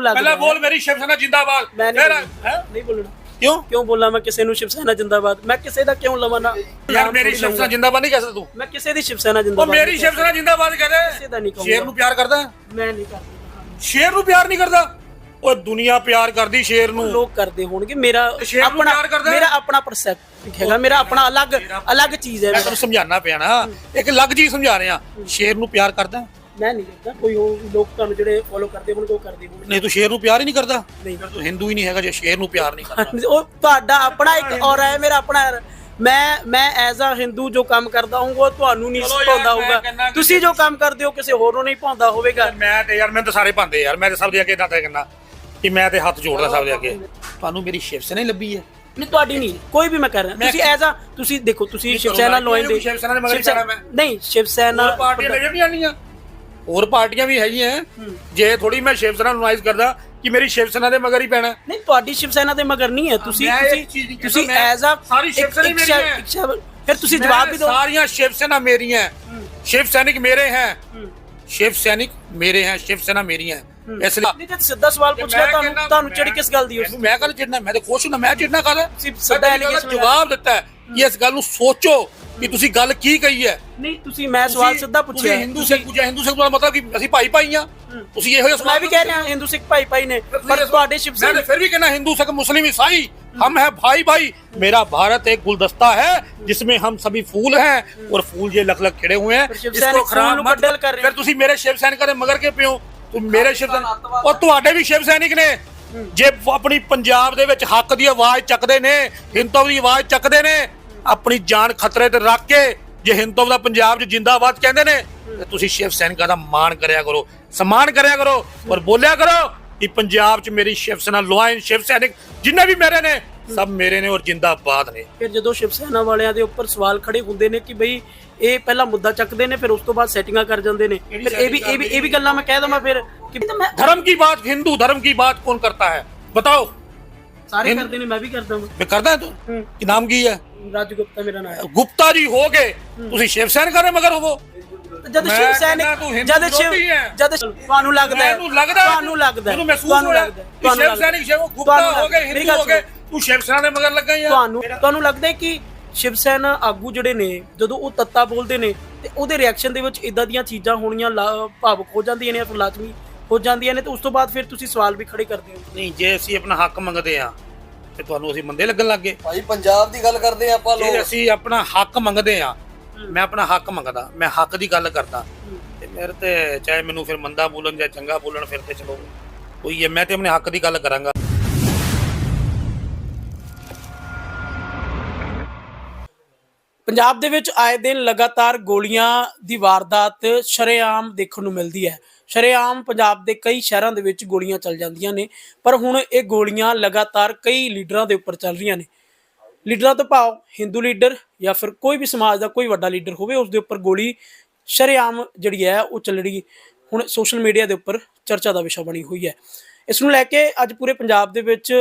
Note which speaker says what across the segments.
Speaker 1: ਲੱਗ
Speaker 2: ਪਹਿਲਾਂ। ਬੋਲ ਮੇਰੀ ਸ਼ਿਵ ਸੈਨਾ ਜਿੰਦਾਬਾਦ।
Speaker 1: ਮੈਂ ਨਹੀਂ
Speaker 2: ਫਿਰ
Speaker 1: ਬੋਲਣਾ।
Speaker 2: ਹੈ?
Speaker 1: ਨਹੀਂ ਬੋਲਣਾ।
Speaker 2: ਕਿਉਂ?
Speaker 1: ਕਿਉਂ ਬੋਲਾਂ? ਮੈਂ ਕਿਸੇ ਨੂੰ ਸ਼ਿਵ ਸੈਨਾ ਜਿੰਦਾਬਾਦ ਮੈਂ ਕਿਸੇ ਦਾ ਕਿਉਂ ਲਵਾਂ ਨਾ?
Speaker 2: ਯਾਰ
Speaker 1: ਨਾਮ
Speaker 2: ਮੇਰੀ
Speaker 1: ਥੋੜ੍ਹੀ
Speaker 2: ਸ਼ਿਵ ਸੈਨਾ
Speaker 1: ਲਊਂਗਾ।
Speaker 2: ਜਿੰਦਾਬਾਦ ਨਹੀਂ ਕਹਿ ਸਕਦਾ ਤੂੰ।
Speaker 1: ਮੈਂ ਕਿਸੇ ਦੀ ਸ਼ਿਵ ਸੈਨਾ
Speaker 2: ਉਹ
Speaker 1: ਜਿੰਦਾਬਾਦ
Speaker 2: ਮੇਰੀ
Speaker 1: ਨਹੀਂ
Speaker 2: ਸ਼ਿਵ ਸੈਨਾ ਜਿੰਦਾਬਾਦ
Speaker 1: ਕਿਸੇ ਦਾ
Speaker 2: ਕਹਦੇ
Speaker 1: ਨਹੀਂ ਕਹੂੰਗਾ।
Speaker 2: ਸ਼ੇਰ ਨੂੰ ਪਿਆਰ ਕਰਦਾ?
Speaker 1: ਮੈਂ ਨਹੀਂ ਕਰਦਾ।
Speaker 2: ਸ਼ੇਰ ਨੂੰ ਪਿਆਰ ਨਹੀਂ ਕਰਦਾ? ਉਹ ਦੁਨੀਆ ਪਿਆਰ ਕਰਦੀ ਸ਼ੇਰ ਨੂੰ।
Speaker 1: ਲੋਕ ਕਰਦੇ ਹੋਣਗੇ। ਮੇਰਾ
Speaker 2: ਸ਼ੇਰ ਨੂੰ
Speaker 1: ਆਪਣਾ
Speaker 2: ਪਿਆਰ ਕਰਦਾ? ਹੈ?
Speaker 1: ਮੇਰਾ ਆਪਣਾ ਪਰਸੈਪਟ ਹੈਗਾ। ਮੇਰਾ ਆਪਣਾ ਅਲੱਗ ਅਲੱਗ ਚੀਜ਼ ਹੈ
Speaker 2: ਮੈਂ
Speaker 1: ਮੇਰਾ।
Speaker 2: ਤੁਹਾਨੂੰ ਸਮਝਾਉਣਾ ਪਿਆ ਨਾ। ਇੱਕ ਅਲੱਗ ਚੀਜ਼ ਸਮਝਾ ਰਿਹਾ। ਸ਼ੇਰ ਨੂੰ ਪਿਆਰ ਕਰਦਾ?
Speaker 1: ਮੈਂ ਨਹੀਂ ਕਰਦਾ ਕੋਈ ਉਹ ਲੋਕ ਤੁਹਾਨੂੰ ਜਿਹੜੇ ਫੋਲੋ ਕਰਦੇ ਹੋਣਗੇ ਉਹ ਕਰਦੇ ਹੋਣਗੇ।
Speaker 2: ਨਹੀਂ ਤੂੰ ਸ਼ੇਰ ਨੂੰ ਪਿਆਰ ਹੀ ਨਹੀਂ ਕਰਦਾ?
Speaker 1: ਨਹੀਂ
Speaker 2: ਤੂੰ ਹਿੰਦੂ ਹੀ ਨਹੀਂ ਹੈਗਾ ਜੇ ਸ਼ੇਰ ਨੂੰ ਪਿਆਰ ਨਹੀਂ ਕਰਦਾ।
Speaker 1: ਉਹ ਤੁਹਾਡਾ ਆਪਣਾ ਇੱਕ ਔਰ ਹੈ ਮੇਰਾ ਆਪਣਾ। ਮੈਂ ਮੈਂ ਐਜ਼ ਅ ਹਿੰਦੂ ਜੋ ਕੰਮ ਕਰਦਾ ਹੂੰ ਉਹ ਤੁਹਾਨੂੰ ਨਹੀਂ ਪਾਉਂਦਾ ਹੋਊਗਾ। ਤੁਸੀਂ ਜੋ ਕੰਮ ਕਰਦੇ ਹੋ ਕਿਸੇ ਹੋਰ ਨੂੰ ਨਹੀਂ ਪਾਉਂਦਾ ਹੋਵੇਗਾ।
Speaker 2: ਮੈਂ ਤੇ ਯਾਰ ਮੈਂ ਤਾਂ ਸਾਰੇ ਪਾਉਂਦੇ ਯਾਰ। ਮੈਂ ਤੇ ਸਭ ਦੇ ਅੱਗੇ ਦਾਤਾ ਕਹਿੰਦਾ ਕਿ ਮੈਂ ਤੇ ਹੱਥ ਜੋੜਦਾ ਸਭ ਦੇ ਅੱਗੇ। ਤੁਹਾਨੂੰ ਮੇਰੀ ਸ਼ਿਵ ਸੈਨਾ ਲੱਭੀ ਹੈ।
Speaker 1: ਨਹੀਂ ਤੁਹਾਡੀ ਨਹੀਂ। ਕੋਈ ਵੀ ਮੈਂ ਕਰ ਰਿਹਾ। ਤੁਸੀਂ ਐਜ਼ ਅ ਤੁਸੀਂ ਦੇਖੋ ਤੁਸੀਂ ਸ਼ਿਵ ਸੈਨਾ ਲੋਇਨ ਦੇ
Speaker 2: ਸ਼ਿਵ ਸੈਨਾ ਦੇ ਮਗਰ?
Speaker 1: ਨਹੀਂ ਸ਼ਿਵ ਸੈਨਾ
Speaker 2: ਪਾਰਟੀਆਂ ਲੈ ਹੋਰ ਪਾਰਟੀਆਂ ਵੀ ਹੈਗੀਆਂ। ਜੇ ਥੋੜੀ ਮੈਂ ਸ਼ਿਵ ਸੈਨਾ ਨੂੰ ਨਾਈਜ਼ ਕਰਦਾ ਕਿ ਮੇਰੀ ਸ਼ਿਵ ਸੈਨਾ ਦੇ ਮਗਰ ਹੀ ਪੈਣਾ।
Speaker 1: ਨਹੀਂ ਤੁਹਾਡੀ ਸ਼ਿਵ ਸੈਨਾ ਦੇ ਮਗਰ ਨਹੀਂ ਹੈ। ਤੁਸੀਂ ਤੁਸੀਂ ਤੁਸੀਂ ਐਜ਼ ਆ
Speaker 2: ਸਾਰੀ ਸ਼ਿਵ ਸੈਨਾ ਮੇਰੀ ਹੈ।
Speaker 1: ਫਿਰ ਤੁਸੀਂ ਜਵਾਬ ਵੀ ਦਿਓ।
Speaker 2: ਸਾਰੀਆਂ ਸ਼ਿਵ ਸੈਨਾ ਮੇਰੀਆਂ ਸ਼ਿਵ ਸੈਨਿਕ ਮੇਰੇ ਹੈ। ਸ਼ਿਵ ਸੈਨਿਕ ਮੇਰੇ ਹੈ ਸ਼ਿਵ ਸੈਨਾ ਮੇਰੀ ਹੈ। ਇਸ ਲਈ
Speaker 1: ਨਹੀਂ ਤਾਂ ਸਿੱਧਾ ਸਵਾਲ ਪੁੱਛ ਲਿਆ ਤੁਹਾਨੂੰ ਤੁਹਾਨੂੰ ਚੜੀ ਕਿਸ ਗੱਲ ਦੀ
Speaker 2: ਮੈਂ ਕੱਲ ਚਿੜਨਾ ਮੈਂ ਤਾਂ ਖੁਸ਼ ਹਾਂ ਮੈਂ ਚਿੜਨਾ ਕੱਲ
Speaker 1: ਸਿੱਧਾ
Speaker 2: ਜਵਾਬ ਦਿੱਤਾ ਕਿ ਇਸ ਗੱਲ ਨੂੰ ਸੋਚੋ ਕਿ ਤੁਸੀਂ ਗੱਲ ਕੀ ਕਹੀ ਹੈ
Speaker 1: ਨਹੀਂ ਤੁਸੀਂ ਮੈਂ ਸਵਾਲ
Speaker 2: ਤੁਸੀਂ-
Speaker 1: ਸਿੱਧਾ ਪੁੱਛਿਆ
Speaker 2: ਤੁਸੀਂ ਹਿੰਦੂ ਸਿੱਖ ਪੂਜਾ ਹਿੰਦੂ ਸਿੱਖ ਦਾ ਮਤਲਬ ਕਿ ਅਸੀਂ ਭਾਈ ਭਾਈ ਆ ਤੁਸੀਂ ਇਹੋ ਜਿਹਾ
Speaker 1: ਮੈਂ
Speaker 2: ਸਵਾਲ
Speaker 1: ਵੀ ਕਹਿ ਰਿਹਾ ਹਿੰਦੂ ਸਿੱਖ ਭਾਈ ਭਾਈ ਨੇ ਪਰ ਤੁਹਾਡੇ ਸ਼ਿਵ
Speaker 2: मैं
Speaker 1: ਸੈਨਾ
Speaker 2: तो फिर भी कहना हिंदू सिख मुस्लिम ईसाई हम है भाई भाई मेरा भारत एक गुलदस्ता है जिसमें हम सभी फूल हैं और फूल ये लख लख खिड़े हुए हैं
Speaker 1: पर शिव
Speaker 2: इसको
Speaker 1: सैनिक
Speaker 2: खराब
Speaker 1: फूल ਨੂੰ
Speaker 2: मत
Speaker 1: ਕੱਢਲ ਕਰ ਰਹੇ
Speaker 2: ਫਿਰ ਤੁਸੀਂ ਮੇਰੇ ਸ਼ਿਵ ਸੈਨਿਕਾਂ ਦੇ ਮਗਰ ਕੇ ਪਿਓ ਤੂੰ ਮੇਰੇ ਸ਼ਿਵ ਸੈਨਿਕ ਉਹ ਤੁਹਾਡੇ ਵੀ ਸ਼ਿਵ ਸੈਨਿਕ ਨੇ ਜੇ ਉਹ ਆਪਣੀ ਪੰਜਾਬ ਦੇ ਵਿੱਚ ਹੱਕ ਦੀ ਆਵਾਜ਼ ਚੱਕਦੇ ਨੇ ਹਿੰਦੂ ਦੀ ਆਵਾਜ਼ ਚੱਕਦੇ ਨੇ ਆਪਣੀ ਜਾਨ ਖਤਰੇ ਤੇ ਰੱਖ ਕੇ ਜੇ ਹਿੰਦੂਤਵ ਦਾ ਪੰਜਾਬ 'ਚ ਜਿੰਦਾਬਾਦ ਕਹਿੰਦੇ ਨੇ ਤੇ ਤੁਸੀਂ ਸ਼ਿਵ ਸੈਨਿਕਾਂ ਦਾ ਮਾਣ ਕਰਿਆ ਕਰੋ ਸਨਮਾਨ ਕਰਿਆ ਕਰੋ ਔਰ ਬੋਲਿਆ ਕਰੋ ਕਿ ਪੰਜਾਬ 'ਚ ਮੇਰੀ ਸ਼ਿਵ ਸੈਨਾ ਲੋਇਨ ਸ਼ਿਵ ਸੈਨਿਕ ਜਿੰਨੇ ਵੀ ਮੇਰੇ ਨੇ ਸਭ ਮੇਰੇ ਨੇ ਔਰ ਜਿੰਦਾਬਾਦ ਨੇ।
Speaker 1: ਫਿਰ ਜਦੋਂ ਸ਼ਿਵ ਸੈਨਾ ਵਾਲਿਆਂ ਦੇ ਉੱਪਰ ਸਵਾਲ ਖੜੇ ਹੁੰਦੇ ਨੇ ਕਿ ਬਈ ਇਹ ਪਹਿਲਾਂ ਮੁੱਦਾ ਚੱਕਦੇ ਨੇ ਫਿਰ ਉਸ ਤੋਂ ਬਾਅਦ ਸੈਟਿੰਗਾਂ ਕਰ ਜਾਂਦੇ ਨੇ। ਫਿਰ ਇਹ ਵੀ ਇਹ ਵੀ ਇਹ ਵੀ ਗੱਲਾਂ ਮੈਂ ਕਹਿ ਦਵਾਂ ਫਿਰ ਕਿ
Speaker 2: ਧਰਮ ਕੀ ਬਾਤ ਹਿੰਦੂ ਧਰਮ ਕੀ ਬਾਤ ਕੌਣ ਕਰਤਾ ਹੈ? ਬਤਾਓ।
Speaker 1: ਸਾਰੇ ਕਰਦੇ ਨੇ ਮੈਂ ਵੀ ਕਰਦਾ ਹਾਂ
Speaker 2: ਮੈਂ ਕਰਦਾ
Speaker 1: ਤੂੰ?
Speaker 2: ਕਿ ਨਾਮ ਕੀ ਹੈ?
Speaker 1: ਰਾਜ ਗੁਪਤਾ ਮੇਰਾ ਨਾਮ ਹੈ।
Speaker 2: ਗੁਪਤਾ ਜੀ ਹੋ ਗਏ। ਤੁਸੀਂ ਸ਼ਿਵ ਸੈਨਿਕਾਂ ਦੇ ਮਗਰ ਹੋਵੋ
Speaker 1: ਜਦ ਸ਼ਿਵ ਸੈਨਿਕ ਜਦ ਸ਼ਿਵ। ਜਦ ਤੁਹਾਨੂੰ ਲੱਗਦਾ ਹੈ। ਤੁਹਾਨੂੰ ਲੱਗਦਾ
Speaker 2: ਮਹਿਸੂਸ
Speaker 1: ਤੁਹਾਨੂੰ ਲੱਗਦਾ ਹੈ, ਤੁਹਾਨੂੰ
Speaker 2: ਸ਼ਿਵ
Speaker 1: ਲੱਗਦਾ ਹੈ।
Speaker 2: ਸੈਨਿਕ ਸ਼ਿਵ ਗੁਪਤਾ ਹੋ ਗਏ ਹਿੰਦੂ ਹੋ ਗਏ। ਤੂੰ ਸ਼ਿਵ ਸੈਨਾ ਦੇ ਮਗਰ ਲੱਗਾ ਆ।
Speaker 1: ਤੁਹਾਨੂੰ ਤੁਹਾਨੂੰ ਲੱਗਦਾ ਕਿ ਸ਼ਿਵ ਸੈਨਾ ਆਗੂ ਜਿਹੜੇ ਨੇ ਜਦੋਂ ਉਹ ਤੱਤਾ ਬੋਲਦੇ ਨੇ ਤੇ ਉਹਦੇ ਰਿਐਕਸ਼ਨ ਦੇ ਵਿੱਚ ਇਦਾਂ ਦੀਆਂ ਚੀਜ਼ਾਂ ਹੋਣੀਆਂ ਭਾਵੁਕ ਹੋ ਜਾਂਦੀਆਂ ਨੇ ਫਿਰ ਲਾਜ਼ਮੀ ਹੋ ਜਾਂਦੀਆਂ ਨੇ ਤੇ ਉਸ ਤੋਂ ਬਾਅਦ ਫਿਰ ਤੁਸੀਂ ਸਵਾਲ ਵੀ ਖੜੇ ਕਰਦੇ ਹੋ।
Speaker 2: ਨਹੀਂ ਜੇ ਅਸੀਂ ਆਪਣਾ ਹੱਕ ਮੰਗਦੇ ਆ ਤੇ ਤੁਹਾਨੂੰ ਅਸੀਂ ਮੰਦੇ ਲੱਗਣ ਲੱਗੇ
Speaker 3: ਭਾਈ ਪੰਜਾਬ ਦੀ ਗੱਲ ਕਰਦੇ ਆ ਆਪਾਂ
Speaker 2: ਜੇ
Speaker 3: ਲੋਕ।
Speaker 2: ਅਸੀਂ ਆਪਣਾ ਹੱਕ ਮੰਗਦੇ ਆ ਮੈਂ ਆਪਣਾ ਹੱਕ ਮੰਗਦਾ ਮੈਂ ਹੱਕ ਦੀ ਗੱਲ ਕਰਦਾ। ਤੇ ਮੇਰੇ ਤੇ ਚਾਹੇ ਮੈਨੂੰ ਫਿਰ ਮੰਦਾ ਬੋਲਣ ਜਾਂ ਚੰਗਾ ਬੋਲਣ ਫਿਰ ਤੇ ਚਲੋ। ਕੋਈ ਹੈ ਮੈਂ ਤੇ ਆਪਣੇ ਹੱਕ ਦੀ ਗੱਲ ਕਰਾਂਗਾ।
Speaker 1: ਪੰਜਾਬ ਦੇ ਵਿੱਚ ਆਏ ਦਿਨ ਲਗਾਤਾਰ ਗੋਲੀਆਂ ਦੀ ਵਾਰਦਾਤ ਸ਼ਰੇਆਮ ਦੇਖਣ ਨੂੰ ਮਿਲਦੀ ਹੈ। ਸ਼ਰੇਆਮ ਪੰਜਾਬ ਦੇ ਕਈ ਸ਼ਹਿਰਾਂ ਦੇ ਵਿੱਚ ਗੋਲੀਆਂ ਚੱਲ ਜਾਂਦੀਆਂ ਨੇ, ਪਰ ਹੁਣ ਇਹ ਗੋਲੀਆਂ ਲਗਾਤਾਰ ਕਈ ਲੀਡਰਾਂ ਦੇ ਉੱਪਰ ਚੱਲ ਰਹੀਆਂ ਨੇ। ਲੀਡਰਾਂ ਤੋਂ ਭਾਵ ਹਿੰਦੂ ਲੀਡਰ ਜਾਂ ਫਿਰ ਕੋਈ ਵੀ ਸਮਾਜ ਦਾ ਕੋਈ ਵੱਡਾ ਲੀਡਰ ਹੋਵੇ, ਉਸ ਦੇ ਉੱਪਰ ਗੋਲੀ ਸ਼ਰੇਆਮ ਜਿਹੜੀ ਹੈ ਉਹ ਚੱਲ ਰਹੀ ਹੁਣ ਸੋਸ਼ਲ ਮੀਡੀਆ ਦੇ ਉੱਪਰ ਚਰਚਾ ਦਾ ਵਿਸ਼ਾ ਬਣੀ ਹੋਈ ਹੈ। ਇਸ ਨੂੰ ਲੈ ਕੇ ਅੱਜ ਪੂਰੇ ਪੰਜਾਬ ਦੇ ਵਿੱਚ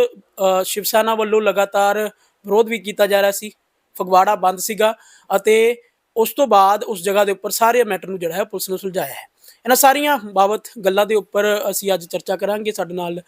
Speaker 1: ਸ਼ਿਵ ਸੈਨਾ ਵੱਲੋਂ ਲਗਾਤਾਰ ਵਿਰੋਧ ਵੀ ਕੀਤਾ ਜਾ ਰਿਹਾ ਸੀ। ਫਗਵਾੜਾ ਬੰਦ ਸੀਗਾ ਅਤੇ ਉਸ ਤੋਂ ਬਾਅਦ ਉਸ ਜਗ੍ਹਾ ਦੇ ਉੱਪਰ ਸਾਰੇ ਮੈਟਰ ਨੂੰ ਜਿਹੜਾ ਹੈ ਪੁਲਿਸ ਨੇ ਸੁਲਝਾਇਆ ਹੈ। ਇਹਨਾਂ ਸਾਰੀਆਂ ਬਾਬਤ ਗੱਲਾਂ ਦੇ ਉੱਪਰ ਅਸੀਂ ਅੱਜ ਚਰਚਾ ਕਰਾਂਗੇ। ਸਾਡੇ ਨਾਲ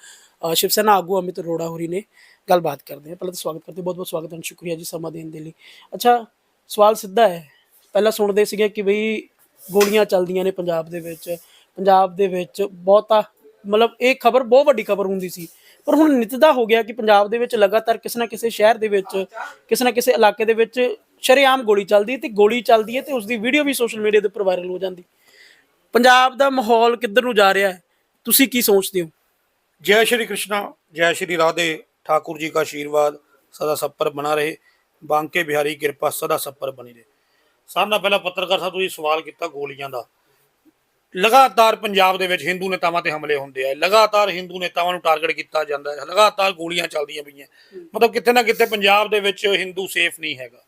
Speaker 1: ਸ਼ਿਵ ਸੈਨਾ ਆਗੂ ਅਮਿਤ ਅਰੋੜਾ ਹੋਰੀ ਨੇ ਗੱਲਬਾਤ ਕਰਦੇ ਹਾਂ। ਪਹਿਲਾਂ ਤਾਂ ਸਵਾਗਤ ਕਰਦੇ ਬਹੁਤ ਬਹੁਤ ਸਵਾਗਤ ਹਨ ਸ਼ੁਕਰੀਆ ਜੀ ਸਮਾਂ ਦੇਣ ਦੇ ਲਈ। ਅੱਛਾ, ਸਵਾਲ ਸਿੱਧਾ ਹੈ। ਪਹਿਲਾਂ ਸੁਣਦੇ ਸੀਗੇ ਕਿ ਬਈ ਗੋਲੀਆਂ ਚੱਲਦੀਆਂ ਨੇ ਪੰਜਾਬ ਦੇ ਵਿੱਚ। ਪੰਜਾਬ ਦੇ ਵਿੱਚ ਬਹੁਤਾ, ਮਤਲਬ ਇਹ ਖਬਰ ਬਹੁਤ ਵੱਡੀ ਖਬਰ ਹੁੰਦੀ ਸੀ। ਪਰ ਹੁਣ ਨਿਤਦਾ ਹੋ ਗਿਆ ਕਿ ਪੰਜਾਬ ਦੇ ਵਿੱਚ ਲਗਾਤਾਰ ਕਿਸੇ ਨਾ ਕਿਸੇ ਸ਼ਹਿਰ ਦੇ ਵਿੱਚ, ਕਿਸੇ ਨਾ ਕਿਸੇ ਇਲਾਕੇ ਦੇ ਵਿੱਚ ਸ਼ਰੇਆਮ ਗੋਲੀ ਚੱਲਦੀ ਹੈ ਤੇ ਗੋਲੀ ਚੱਲਦੀ ਹੈ ਤੇ ਉਸ ਦੀ ਵੀਡੀਓ ਵੀ ਸੋਸ਼ਲ ਮੀਡੀਆ ਦੇ ਉੱਪਰ ਵਾਇਰਲ ਹੋ ਜਾਂਦੀ। ਪੰਜਾਬ ਦਾ ਮਾਹੌਲ ਕਿੱਧਰ ਨੂੰ ਜਾ ਰਿਹਾ ਹੈ? ਤੁਸੀਂ ਕੀ ਸੋਚਦੇ ਹੋ?
Speaker 2: ਜੈ ਸ਼੍ਰੀ ਕ੍ਰਿਸ਼ਨ, ਜੈ ਸ਼੍ਰੀ ਰਾਧੇ, ਠਾਕੁਰ ਜੀ ਦਾ ਆਸ਼ੀਰਵਾਦ ਸਦਾ ਸੱਪਰ ਬਣਾ ਰਹੇ, ਬਾਂਕੇ ਬਿਹਾਰੀ ਕਿਰਪਾ ਸਦਾ ਸੱਪਰ ਬਣੀ ਰਹੇ। ਸਾਰਿਆਂ ਨਾਲ ਪਹਿਲਾਂ ਪੱਤਰਕਾਰ ਸਾਹਿਬ, ਤੁਸੀਂ ਸਵਾਲ ਕੀਤਾ ਗੋਲੀਆਂ ਦਾ। ਲਗਾਤਾਰ ਪੰਜਾਬ ਦੇ ਵਿੱਚ ਹਿੰਦੂ ਨੇਤਾਵਾਂ ਤੇ ਹਮਲੇ ਹੁੰਦੇ ਆ। ਲਗਾਤਾਰ ਹਿੰਦੂ ਨੇਤਾਵਾਂ ਨੂੰ ਟਾਰਗੇਟ ਕੀਤਾ ਜਾਂਦਾ ਹੈ। ਲਗਾਤਾਰ ਗੋਲੀਆਂ ਚੱਲਦੀਆਂ ਪਈਆਂ। ਮਤਲਬ ਕਿਤੇ ਨਾ ਕਿਤੇ ਪੰਜਾਬ ਦੇ ਵਿੱਚ ਹਿੰਦੂ ਸੇਫ ਨਹੀਂ ਹੈਗਾ।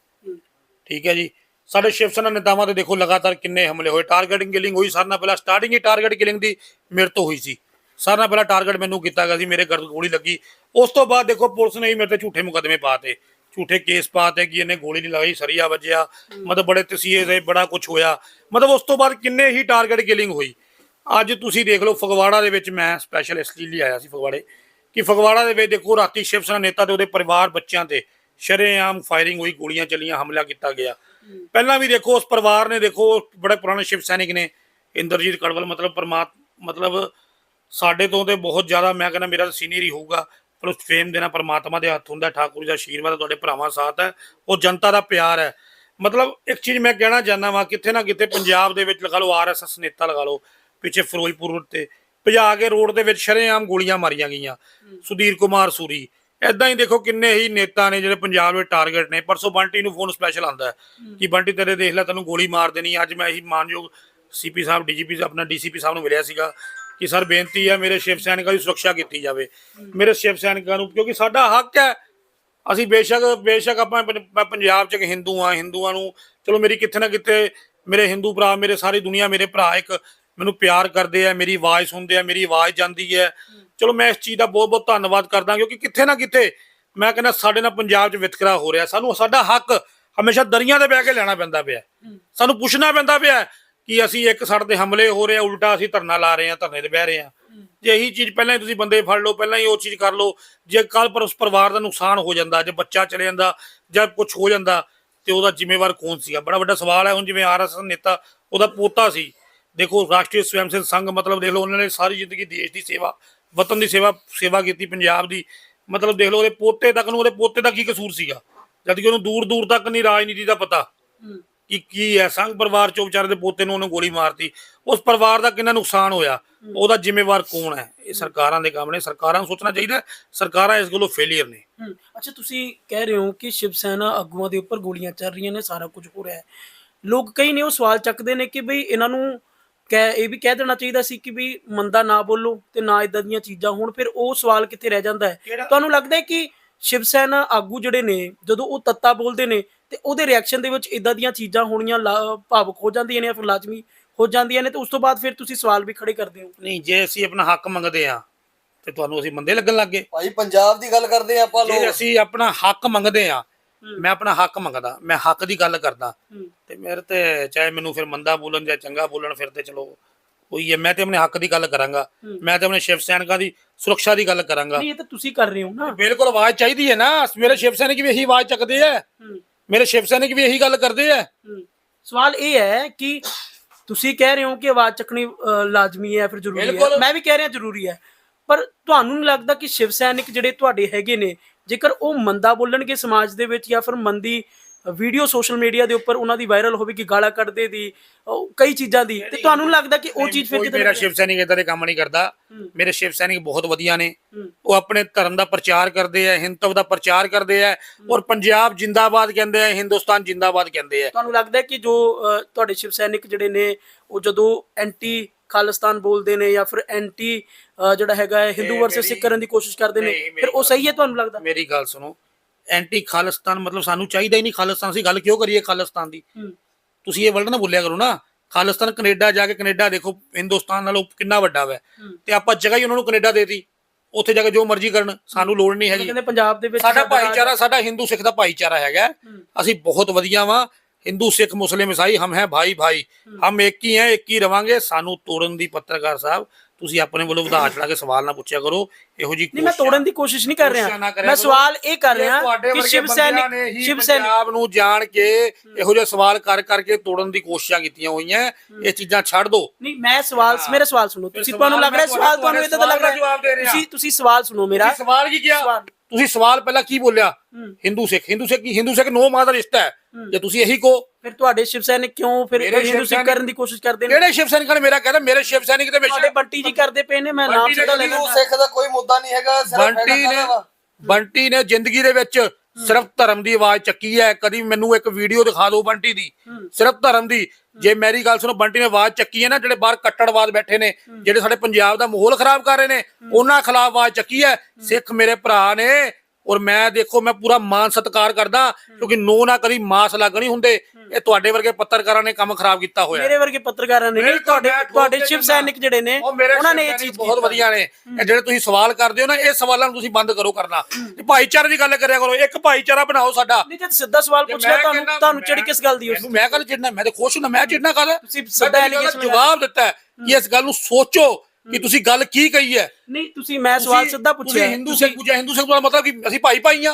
Speaker 2: ਠੀਕ ਹੈ ਜੀ। ਸਾਡੇ ਸ਼ਿਵ ਸੈਨਾ ਨੇਤਾਵਾਂ ਤੇ ਦੇਖੋ ਲਗਾਤਾਰ ਕਿੰਨੇ ਹਮਲੇ ਹੋਏ। ਟਾਰਗੇਟਿੰਗ ਕਿਲਿੰਗ ਹੋਈ। ਸਾਰਿਆਂ ਨਾਲ ਪਹਿਲਾਂ ਸਟਾਰਟਿੰਗ ਹੀ ਟਾਰਗੇਟ ਕਿਲਿੰਗ ਦੀ ਮੇਰੇ ਤੋਂ ਹੋਈ ਸੀ। ਸਾਰਿਆਂ ਨਾਲ ਪਹਿਲਾਂ ਟਾਰਗੇਟ ਮੈਨੂੰ ਕੀਤਾ ਗਿਆ ਸੀ। ਮੇਰੇ ਗਰਦ ਗੋਲੀ ਲੱਗੀ। ਉਸ ਤੋਂ ਬਾਅਦ ਦੇਖੋ ਪੁਲਿਸ ਨੇ ਹੀ ਮੇਰੇ ਤੇ ਝੂਠੇ ਮੁਕੱਦਮੇ ਪਾਤੇ ਝੂਠੇ ਕੇਸ ਪਾਤੇ ਕਿ ਇਹਨੇ ਗੋਲੀ ਨਹੀਂ ਲਗਾਈ ਸਰੀਆ ਵੱਜਿਆ। ਮਤਲਬ ਬੜੇ ਤਸੀਹੇ ਦੇ ਬੜਾ ਕੁਝ ਹੋਇਆ। ਮਤਲਬ ਉਸ ਤੋਂ ਬਾਅਦ ਕਿੰਨੇ ਹੀ ਟਾਰਗੇਟ ਕਿਲਿੰਗ ਹੋਈ। ਅੱਜ ਤੁਸੀਂ ਦੇਖ ਲਓ ਫਗਵਾੜਾ ਦੇ ਵਿੱਚ ਮੈਂ ਸਪੈਸ਼ਲ ਇਸ ਲਈ ਆਇਆ ਸੀ ਫਗਵਾੜੇ ਕਿ ਫਗਵਾੜਾ ਦੇ ਵਿੱਚ ਦੇਖੋ ਰਾਤੀ ਸ਼ਿਵ ਸੈਨਾ ਨੇਤਾ ਤੇ ਉਹਦੇ ਪਰਿਵਾਰ ਬੱਚਿਆਂ ਤੇ ਸ਼ਰੇਆਮ ਫਾਇਰਿੰਗ ਹੋਈ ਗੋਲੀਆਂ ਚੱਲੀਆਂ ਹਮਲਾ ਕੀਤਾ ਗਿਆ। ਪਹਿਲਾਂ ਵੀ ਦੇਖੋ ਉਸ ਪਰਿਵਾਰ ਨੇ ਦੇਖੋ ਬੜੇ ਪੁਰਾਣੇ ਸ਼ਿਵ ਸੈਨਿਕ ਨੇ ਇੰਦਰਜੀਤ ਕੜਵਲ ਮਤਲਬ ਪਰਮਾਤ ਮਤਲਬ ਸਾਡੇ ਤੋਂ ਤੇ ਬਹੁਤ ਜ਼ਿਆਦਾ ਮੈਂ ਕਹਿੰਦਾ ਮੇਰਾ ਸੀਨੀਅਰ ਹੀ ਹੋਊਗਾ। ਪਰ ਉਸ ਫੇਮ ਦੇਣਾ ਪਰਮਾਤਮਾ ਦੇ ਹੱਥ ਹੁੰਦਾ ਠਾਕੁਰ ਜੀ ਦਾ ਆਸ਼ੀਰਵਾਦ ਤੁਹਾਡੇ ਭਰਾਵਾਂ ਸਾਥ ਹੈ ਉਹ ਜਨਤਾ ਦਾ ਪਿਆਰ ਹੈ। ਮਤਲਬ ਇੱਕ ਚੀਜ਼ ਮੈਂ ਕਹਿਣਾ ਚਾਹੁੰਦਾ ਵਾਂ ਕਿੱਥੇ ਨਾ ਕਿਤੇ ਪੰਜਾਬ ਦੇ ਵਿੱਚ ਲਗਾ ਲਓ ਆਰਐਸਐਸ ਨੇਤਾ ਲਗਾ ਲਓ ਪਿੱਛੇ ਫਿਰੋਜ਼ਪੁਰ ਰੋਡ ਤੇ ਭਜਾ ਕੇ ਰੋਡ ਦੇ ਵਿੱਚ ਸ਼ਰੇਆਮ ਗੋਲੀਆਂ ਮਾਰੀਆਂ ਗਈਆਂ ਸੁਧੀਰ ਕੁਮਾਰ ਸੂਰੀ। ਐਦਾਂ ਹੀ ਦੇਖੋ ਕਿੰਨੇ ਹੀ ਨੇਤਾ ਨੇ ਜਿਹੜੇ ਪੰਜਾਬ ਦੇ ਟਾਰਗੇਟ ਨੇ ਪਰਸੋਂ ਬੰਟੀ ਨੂੰ ਫੋਨ ਸਪੈਸ਼ਲ ਆਂਦਾ ਕਿ ਬੰਟੀ ਤੇਰੇ ਦੇਖ ਲੈ ਤੈਨੂੰ ਗੋਲੀ ਮਾਰ ਦੇਣੀ ਅੱਜ ਮੈਂ ਇਹੀ ਮਾਨਯੋਗ ਸੀਪੀ ਸਾਹਿਬ ਡੀਜੀਪੀ ਆਪਣਾ ਡੀਸੀਪੀ ਸਾਹਿਬ ਨੂੰ ਮਿਲਿਆ ਸੀਗਾ। ਕਿ ਸਰ ਬੇਨਤੀ ਹੈ ਮੇਰੇ ਸ਼ਿਵ ਸੈਨਿਕਾਂ ਦੀ ਸੁਰੱਖਿਆ ਕੀਤੀ ਜਾਵੇ। ਮੇਰੇ ਸ਼ਿਵ ਸੈਨਿਕਾਂ ਨੂੰ ਕਿਉਂਕਿ ਸਾਡਾ ਹੱਕ ਹੈ। ਅਸੀਂ ਬੇਸ਼ੱਕ ਬੇਸ਼ੱਕ ਆਪਾਂ ਪੰ- ਮੈਂ ਪੰਜਾਬ ਚ ਇੱਕ ਹਿੰਦੂ ਆ ਹਿੰਦੂਆਂ ਨੂੰ ਚਲੋ ਮੇਰੀ ਕਿੱਥੇ ਨਾ ਕਿਤੇ ਮੇਰੇ ਹਿੰਦੂ ਭਰਾ ਮੇਰੇ ਸਾਰੀ ਦੁਨੀਆ ਮੇਰੇ ਭਰਾ ਇੱਕ ਮੈਨੂੰ ਪਿਆਰ ਕਰਦੇ ਆ ਮੇਰੀ ਆਵਾਜ਼ ਸੁਣਦੇ ਆ ਮੇਰੀ ਆਵਾਜ਼ ਜਾਂਦੀ ਹੈ। ਚਲੋ ਮੈਂ ਇਸ ਚੀਜ਼ ਦਾ ਬਹੁਤ ਬਹੁਤ ਧੰਨਵਾਦ ਕਰਦਾ ਕਿਉਂਕਿ ਕਿੱਥੇ ਨਾ ਕਿਤੇ ਮੈਂ ਕਹਿੰਦਾ ਸਾਡੇ ਨਾਲ ਪੰਜਾਬ 'ਚ ਵਿਤਕਰਾ ਹੋ ਰਿਹਾ। ਸਾਨੂੰ ਸਾਡਾ ਹੱਕ ਹਮੇਸ਼ਾ ਦਰੀਆਂ ਤੇ ਬਹਿ ਕੇ ਲੈਣਾ ਪੈਂਦਾ ਪਿਆ। ਸਾਨੂੰ ਪੁੱਛਣਾ ਪੈਂਦਾ ਪਿਆ। ਕਿ ਅਸੀਂ ਇੱਕ ਸਾਡੇ ਤੇ ਹਮਲੇ ਹੋ ਰਹੇ ਆ ਉਲਟਾ ਅਸੀਂ ਧਰਨਾ ਲਾ ਰਹੇ ਆ ਧਰਨੇ ਤੇ ਬਹਿ ਰਹੇ ਆ। ਜੇ ਇਹੀ ਚੀਜ਼ ਪਹਿਲਾਂ ਹੀ ਤੁਸੀਂ ਬੰਦੇ ਫੜ ਲਓ ਪਹਿਲਾਂ ਹੀ ਉਹ ਚੀਜ਼ ਕਰ ਲਓ ਜੇ ਕੱਲ ਪਰ ਉਸ ਪਰਿਵਾਰ ਦਾ ਨੁਕਸਾਨ ਹੋ ਜਾਂਦਾ ਜੇ ਬੱਚਾ ਚਲੇ ਜਾਂਦਾ ਜਾਂ ਕੁਝ ਹੋ ਜਾਂਦਾ ਤੇ ਉਹਦਾ ਜ਼ਿੰਮੇਵਾਰ ਕੌਣ ਸੀਗਾ? ਬੜਾ ਵੱਡਾ ਸਵਾਲ ਹੈ ਹੁਣ ਜਿਵੇਂ ਆਰਐਸਐਸ ਨੇਤਾ ਉਹਦਾ ਪੋਤਾ ਸੀ। ਦੇਖੋ ਰਾਸ਼ਟਰੀ ਸਵੈਮ ਸੇਵਕ ਸੰਘ ਮਤਲਬ ਦੇਖ ਲਓ ਉਹਨਾਂ ਨੇ ਸਾਰੀ ਜ਼ਿੰਦਗੀ ਦੇਸ਼ ਦੀ ਸੇਵਾ ਵਤਨ ਦੀ ਸੇਵਾ ਸੇਵਾ ਕੀਤੀ ਪੰਜਾਬ ਦੀ। ਮਤਲਬ ਦੇਖ ਲਓ ਉਹਦੇ ਪੋਤੇ ਤੱਕ ਨੂੰ ਉਹਦੇ ਪੋਤੇ ਦਾ ਕੀ ਕਸੂਰ ਸੀਗਾ? ਜਦ ਕਿ ਉਹਨੂੰ ਦੂਰ ਦੂਰ ਤੱਕ ਨਹੀਂ ਰਾਜਨੀਤੀ ਦਾ ਪਤਾ। ਕਿ ਕੀ ਹੈ ਸੰਘ ਪਰਿਵਾਰ ਚੋਂ ਵਿਚਾਰੇ ਦੇ ਪੋਤੇ ਨੂੰ ਉਹਨੇ ਗੋਲੀ ਮਾਰਤੀ। ਉਸ ਪਰਿਵਾਰ ਦਾ ਕਿੰਨਾ ਨੁਕਸਾਨ ਹੋਇਆ ਉਹਦਾ ਜ਼ਿੰਮੇਵਾਰ ਕੌਣ ਹੈ? ਇਹ ਸਰਕਾਰਾਂ ਦੇ ਕੰਮ ਨੇ ਸਰਕਾਰਾਂ ਨੂੰ ਸੋਚਣਾ ਚਾਹੀਦਾ ਹੈ, ਸਰਕਾਰਾਂ ਇਸ ਗੱਲੋਂ ਫੇਲੀਅਰ ਨੇ।
Speaker 1: ਅੱਛਾ ਤੁਸੀਂ ਕਹਿ ਰਹੇ ਹੋ ਕਿ ਸ਼ਿਵ ਸੈਨਾ ਆਗੂਆਂ ਦੇ ਉੱਪਰ ਗੋਲੀਆਂ ਚੱਲ ਰਹੀਆਂ ਨੇ ਸਾਰਾ ਕੁਝ ਹੋ ਰਿਹਾ ਹੈ। ਲੋਕ ਕਈ ਨੇ ਉਹ ਸਵਾਲ ਚੱਕਦੇ ਨੇ ਕਿ ਬਈ ਇਹਨਾਂ ਨੂੰ ਕਹਿ ਇਹ ਵੀ ਕਹਿ ਦੇਣਾ ਚਾਹੀਦਾ ਸੀ ਕਿ ਵੀ ਮੰਦਾ ਨਾ ਬੋਲੋ ਤੇ ਨਾ ਇਦਾਂ ਦੀਆਂ ਚੀਜ਼ਾਂ ਹੋਣ ਫਿਰ ਉਹ ਸਵਾਲ ਕਿੱਥੇ ਰਹਿ ਜਾਂਦਾ ਹੈ? ਤੁਹਾਨੂੰ ਲੱਗਦਾ ਹੈ ਕਿ ਸ਼ਿਵ ਸੈਨਾ ਆਗੂ ਜਿਹੜੇ ਨੇ ਜਦੋਂ ਉਹ ਤੱਤਾ ਬੋਲਦੇ ਨੇ ਤੇ ਉਹਦੇ ਰਿਐਕਸ਼ਨ ਦੇ ਵਿੱਚ ਇਦਾਂ ਦੀਆਂ ਚੀਜ਼ਾਂ ਹੋਣੀਆਂ ਭਾਵੁਕ ਹੋ ਜਾਂਦੀਆਂ ਨੇ ਫਿਰ ਲਾਜ਼ਮੀ ਹੋ ਜਾਂਦੀਆਂ ਨੇ ਤੇ ਉਸ ਤੋਂ ਬਾਅਦ ਫਿਰ ਤੁਸੀਂ ਸਵਾਲ ਵੀ ਖੜੇ ਕਰਦੇ ਹੋ।
Speaker 2: ਨਹੀਂ ਜੇ ਅਸੀਂ ਆਪਣਾ ਹੱਕ ਮੰਗਦੇ ਆ ਤੇ ਤੁਹਾਨੂੰ ਅਸੀਂ ਮੰਦੇ ਲੱਗਣ ਲੱਗੇ
Speaker 3: ਭਾਈ ਪੰਜਾਬ ਦੀ ਗੱਲ ਕਰਦੇ ਆ ਆਪਾਂ
Speaker 2: ਜੇ
Speaker 3: ਲੋਕ।
Speaker 2: ਅਸੀਂ ਆਪਣਾ ਹੱਕ ਮੰਗਦੇ ਆ ਮੈਂ ਆਪਣਾ ਹੱਕ ਮੰਗਦਾ ਮੈਂ ਹੱਕ ਦੀ ਗੱਲ ਕਰਦਾ। ਤੇ ਮੇਰੇ ਤੇ ਚਾਹੇ ਮੈਨੂੰ ਫਿਰ ਮੰਦਾ ਬੋਲਣ ਜਾਂ ਚੰਗਾ ਬੋਲਣ ਫਿਰ ਤੇ ਚਲੋ ਉਹੀ ਹੈ ਮੈਂ ਤੇ ਆਪਣੇ ਹੱਕ ਦੀ ਗੱਲ ਕਰਾਂਗਾ। ਮੈਂ ਤੇ ਆਪਣੇ ਸ਼ਿਵ ਸੈਨਿਕਾਂ ਦੀ ਸੁਰੱਖਿਆ ਦੀ ਗੱਲ ਕਰਾਂਗਾ।
Speaker 1: ਨਹੀਂ ਇਹ ਤਾਂ ਤੁਸੀਂ ਕਰ ਰਹੇ ਹੋ ਨਾ।
Speaker 2: ਬਿਲਕੁਲ ਆਵਾਜ਼ ਚਾਹੀਦੀ ਹੈ ਨਾ ਮੇਰੇ ਸ਼ਿਵ ਸੈਨਿਕ ਵੀ ਇਹੀ ਆਵਾਜ਼ ਚੱਕਦੇ ਆ। ਮੇਰੇ ਸ਼ਿਵ ਸੈਨਿਕ ਵੀ ਇਹੀ ਗੱਲ ਕਰਦੇ ਆ।
Speaker 1: ਸਵਾਲ ਇਹ ਹੈ ਕਿ ਤੁਸੀਂ ਕਹਿ ਰਹੇ ਹੋ ਕਿ ਆਵਾਜ਼ ਚੱਕਣੀ ਅ, ਲਾਜ਼ਮੀ ਹੈ ਫਿਰ ਜ਼ਰੂਰੀ ਹੈ।
Speaker 2: ਬਿਲਕੁਲ।
Speaker 1: ਮੈਂ ਵੀ ਕਹਿ ਰਿਹਾ ਜ਼ਰੂਰੀ ਹੈ। ਪਰ ਤੁਹਾਨੂੰ ਨਹੀਂ ਲੱਗਦਾ ਕਿ ਸ਼ਿਵ ਸੈਨਿਕ ਜਿਹੜੇ ਤੁਹਾਡੇ ਹੈਗੇ ਨੇ ਜੇਕਰ ਉਹ ਮੰਦਾ ਬੋਲਣਗੇ ਸਮਾਜ ਦੇ ਵਿੱਚ ਜਾਂ ਫਿਰ ਮੰਦੀ ਵੀਡੀਓ ਸੋਸ਼ਲ ਮੀਡੀਆ ਦੇ ਉੱਪਰ ਉਹਨਾਂ ਦੀ ਵਾਇਰਲ ਹੋਵੇਗੀ ਗਾਲਾਂ ਕੱਢਦੇ ਦੀ ਉਹ ਕਈ ਚੀਜ਼ਾਂ ਦੀ। ਤੇ ਤੁਹਾਨੂੰ ਲੱਗਦਾ ਕਿ ਉਹ ਚੀਜ਼ ਫਿਰ
Speaker 2: ਕੋਈ
Speaker 1: ਕਿਤੇ
Speaker 2: ਮੇਰਾ ਸ਼ਿਵ ਸੈਨਿਕ ਇਦਾਂ ਦੇ ਕੰਮ ਨਹੀਂ ਕਰਦਾ। ਮੇਰੇ ਸ਼ਿਵ ਸੈਨਿਕ ਬਹੁਤ ਵਧੀਆ ਨੇ। ਉਹ ਆਪਣੇ ਧਰਮ ਦਾ ਪ੍ਰਚਾਰ ਕਰਦੇ ਆ ਹਿੰਦੂਤਵ ਦਾ ਪ੍ਰਚਾਰ ਕਰਦੇ ਆ ਔਰ ਪੰਜਾਬ ਜਿੰਦਾਬਾਦ ਕਹਿੰਦੇ ਆ ਹਿੰਦੁਸਤਾਨ ਜਿੰਦਾਬਾਦ ਕਹਿੰਦੇ ਆ।
Speaker 1: ਤੁਹਾਨੂੰ ਲੱਗਦਾ ਕਿ ਜੋ ਤੁਹਾਡੇ ਸ਼ਿਵ ਸੈਨਿਕ ਜਿਹੜੇ ਨੇ ਉਹ ਜਦੋਂ ਐਂਟੀ ਖਾਲਿਸਤਾਨ ਬੋਲਦੇ ਨੇ ਜਾਂ ਫਿਰ ਐਂਟੀ ਜਿਹੜਾ ਹੈਗਾ ਹੈ ਹਿੰਦੂ
Speaker 2: ਇਹ
Speaker 1: ਵਰਸਸ ਸਿੱਖ ਕਰਨ ਦੀ ਕੋਸ਼ਿਸ਼ ਕਰਦੇ ਨੇ ਫਿਰ ਉਹ ਸਹੀ ਹੈ ਤੁਹਾਨੂੰ ਲੱਗਦਾ?
Speaker 2: ਮੇਰੀ ਗੱਲ ਸੁਣੋ। ਐਂਟੀ ਖਾਲਿਸਤਾਨ ਮਤਲਬ ਸਾਨੂੰ ਚਾਹੀਦਾ ਹੀ ਨਹੀਂ ਖਾਲਿਸਤਾਨ ਅਸੀਂ ਗੱਲ ਕਿਉਂ ਕਰੀਏ ਖਾਲਿਸਤਾਨ ਦੀ? ਤੁਸੀਂ ਇਹ ਵਰਡ ਨਾ ਬੋਲਿਆ ਕਰੋ ਨਾ ਖਾਲਿਸਤਾਨ ਕੈਨੇਡਾ ਜਾ ਕੇ ਕੈਨੇਡਾ ਦੇਖੋ ਹਿੰਦੁਸਤਾਨ ਨਾਲੋਂ ਕਿੰਨਾ ਵੱਡਾ ਵਾ। ਤੇ ਆਪਾਂ ਜਗ੍ਹਾ ਹੀ ਉਹਨਾਂ ਨੂੰ ਕੈਨੇਡਾ ਦੇਤੀ। ਉੱਥੇ ਜਾ ਕੇ ਜੋ ਮਰਜ਼ੀ ਕਰਨ ਸਾਨੂੰ ਲੋੜ ਨਹੀਂ ਹੈਗੀ।
Speaker 1: ਕਹਿੰਦੇ ਪੰਜਾਬ ਦੇ ਵਿੱਚ
Speaker 2: ਸਾਡਾ ਭਾਈਚਾਰਾ ਸਾਡਾ ਹਿੰਦੂ ਸਿੱਖ ਦਾ ਭਾਈਚਾਰਾ ਹੈਗਾ। ਅਸੀਂ ਬਹੁਤ ਵਧੀਆ ਵਾਂ। ਹਿੰਦੂ ਸਿੱਖ ਮੁਸਲਿਮ ਈਸਾਈ ਹਮ ਹੈ ਭਾਈ ਭਾਈ। ਹਮ ਇੱਕ ਹੀ ਹੈ ਇੱਕ ਹੀ ਰਵਾਂਗੇ। ਸਾਨੂੰ ਤੋੜਨ ਦੀ ਪੱਤਰਕਾਰ ਸਾਹਿਬ ਤੁਸੀਂ ਆਪਣੇ ਵੱਲੋਂ ਵਧਾ ਚੜਾ ਕੇ ਸਵਾਲ ਨਾ ਪੁੱਛਿਆ ਕਰੋ ਇਹੋ ਜੀ
Speaker 1: ਨਹੀਂ ਮੈਂ ਤੋੜਨ ਦੀ ਕੋਸ਼ਿਸ਼ ਨਹੀਂ ਕਰ ਰਿਹਾ। ਮੈਂ ਸਵਾਲ ਇਹ ਕਰ ਰਿਹਾ ਕਿ ਸ਼ਿਵ ਸੈਨਿਕ ਸ਼ਿਵ ਸੈਨਿਕ
Speaker 2: ਪੰਜਾਬ ਨੂੰ ਜਾਣ ਕੇ ਇਹੋ ਜਿਹੇ ਸਵਾਲ ਕਰ ਕਰਕੇ ਤੋੜਨ ਦੀ ਕੋਸ਼ਿਸ਼ਾਂ ਕੀਤੀਆਂ ਹੋਈਆਂ ਇਹ ਚੀਜ਼ਾਂ ਛੱਡ ਦਿਓ
Speaker 1: ਨਹੀਂ ਮੈਂ ਸਵਾਲ ਮੇਰਾ ਸਵਾਲ ਸੁਣੋ। ਤੁਸੀਂ ਤੁਹਾਨੂੰ ਲੱਗ ਰਿਹਾ ਸਵਾਲ ਤੁਹਾਨੂੰ ਇਦਾਂ ਲੱਗ ਰਿਹਾ। ਤੁਸੀਂ ਤੁਸੀਂ ਸਵਾਲ ਸੁਣੋ ਮੇਰਾ।
Speaker 2: ਸਵਾਲ ਕੀ ਕਿਹਾ। ਤੁਸੀਂ ਸਵਾਲ ਪਹਿਲਾਂ ਕੀ ਬੋਲਿਆ। ਹਿੰਦੂ ਸਿੱਖ। ਹਿੰਦੂ ਸਿੱਖ ਕੀ? ਹਿੰਦੂ ਸਿੱਖ ਨੋ ਮਾਂ ਦਾ ਰਿਸ਼ਤਾ ਹੈ। ਜੇ ਤੁਸੀਂ ਇਹੀ ਕਹੋ।
Speaker 1: ਫਿਰ ਤੁਹਾਡੇ ਸ਼ਿਵ ਸੈਨਿਕ ਕਿਉਂ ਫਿਰ
Speaker 2: ਮੇਰੇ
Speaker 1: ਹਿੰਦੂ ਸਿੱਖ
Speaker 2: ਸ਼ਿਵ
Speaker 1: ਕਰਨ ਦੀ ਕੋਸ਼ਿਸ਼ ਕਰਦੇ ਨੇ?
Speaker 2: ਕਿਹੜੇ ਸ਼ਿਵ ਸੈਨਿਕਾਂ ਨੇ? ਮੇਰਾ ਕਹਿੰਦਾ ਮੇਰੇ ਸ਼ਿਵ ਸੈਨਿਕ ਦੇ ਵਿੱਚ
Speaker 1: ਤੁਹਾਡੇ ਬੰਟੀ ਜੀ ਕਰਦੇ ਪਏ ਨੇ ਮੈਂ ਨਾਮ
Speaker 2: ਬੰਟੀ
Speaker 3: ਹਿੰਦੂ
Speaker 1: ਲੈਣਾ।
Speaker 3: ਸਿੱਖ ਦਾ ਕੋਈ ਮੁੱਦਾ ਨਹੀਂ ਹੈਗਾ ਸਿਰਫ
Speaker 2: ਬੰਟੀ
Speaker 3: ਹੈਗਾ
Speaker 2: ਨੇ
Speaker 3: ਵਾ?
Speaker 2: ਬੰਟੀ ਨੇ ਜ਼ਿੰਦਗੀ ਦੇ ਵਿੱਚ ਸਿਰਫ ਧਰਮ ਦੀ ਆਵਾਜ਼ ਚੱਕੀ ਹੈ। ਕਦੀ ਮੈਨੂੰ ਇੱਕ ਵੀਡੀਓ ਦਿਖਾ ਦਿਓ ਬੰਟੀ ਦੀ। ਸਿਰਫ ਧਰਮ ਦੀ। ਜੇ ਮੇਰੀ ਗੱਲ ਸੁਣੋ ਬੰਟੀ ਨੇ ਆਵਾਜ਼ ਚੱਕੀ ਹੈ ਨਾ ਜਿਹੜੇ ਬਾਹਰ ਕੱਟੜਵਾਦ ਬੈਠੇ ਨੇ ਜਿਹੜੇ ਸਾਡੇ ਪੰਜਾਬ ਦਾ ਮਾਹੌਲ ਖਰਾਬ ਕਰ ਰਹੇ ਨੇ ਉਹਨਾਂ ਖਿਲਾਫ ਆਵਾਜ਼ ਚੱਕੀ ਹੈ। ਸਿੱਖ ਮੇਰੇ ਭਰਾ ਨੇ ਔਰ ਮੈਂ ਦੇਖੋ ਮੈਂ ਪੂਰਾ ਮਾਨ ਸਤਿਕਾਰ ਕਰਦਾ ਕਿਉਂਕਿ ਨੋ ਨਾ ਕਦੀ ਮਾਸ ਲੱਗ ਨਹੀਂ ਹੁੰਦੇ। ਇਹ ਤੁਹਾਡੇ ਵਰਗੇ ਪੱਤਰਕਾਰਾਂ ਨੇ ਕੰਮ ਖਰਾਬ ਕੀਤਾ ਹੋਇਆ।
Speaker 1: ਮੇਰੇ ਵਰਗੇ ਪੱਤਰਕਾਰਾਂ ਨੇ ਨਹੀਂ ਤੁਹਾਡੇ ਤੁਹਾਡੇ ਸ਼ਿਵ। ਸੈਨਿਕ ਜਿਹੜੇ ਨੇ ਉਹਨਾਂ ਨੇ ਇਹ ਚੀਜ਼
Speaker 2: ਬਹੁਤ। ਵਧੀਆ ਨੇ। ਜਿਹੜੇ ਤੁਸੀਂ ਸਵਾਲ ਕਰਦੇ ਹੋ ਨਾ ਇਹ ਸਵਾਲਾਂ ਨੂੰ ਤੁਸੀਂ ਬੰਦ ਕਰੋ ਕਰਨਾ। ਭਾਈਚਾਰੇ ਦੀ ਗੱਲ ਕਰਿਆ ਕਰੋ ਇੱਕ ਭਾਈਚਾਰਾ ਬਣਾਓ ਸਾਡਾ।
Speaker 1: ਨਹੀਂ ਜਦ ਸਿੱਧਾ ਸਵਾਲ
Speaker 2: ਜੇ
Speaker 1: ਪੁੱਛ ਲਿਆ ਤੁਹਾਨੂੰ ਤੁਹਾਨੂੰ ਚਿੜ ਕਿਸ ਗੱਲ ਦੀ
Speaker 2: ਮੈਨੂੰ ਮੈਂ ਕੱਲ ਚਿੜਨਾ ਮੈਂ ਤੇ ਖੁਸ਼ ਹਾਂ ਮੈਂ ਚਿੜਨਾ ਕੱਲ
Speaker 1: ਤੁਸੀਂ ਸਿੱਧਾ
Speaker 2: ਜਵਾਬ ਦਿੱਤਾ ਹੈ ਕਿ ਇਸ ਗੱਲ ਨੂੰ ਸੋਚੋ। ਕਿ ਤੁਸੀਂ ਗੱਲ ਕੀ ਕਹੀ ਹੈ
Speaker 1: ਨਹੀਂ ਤੁਸੀਂ ਮੈਂ ਸਵਾਲ
Speaker 2: ਤੁਸੀਂ-
Speaker 1: ਸਿੱਧਾ ਪੁੱਛਿਆ
Speaker 2: ਤੁਸੀਂ ਹਿੰਦੂ ਸਿੱਖ ਪੁੱਛਿਆ ਹਿੰਦੂ ਸਿੱਖ ਦਾ ਮਤਲਬ ਕਿ ਅਸੀਂ ਭਾਈ ਭਾਈ ਆ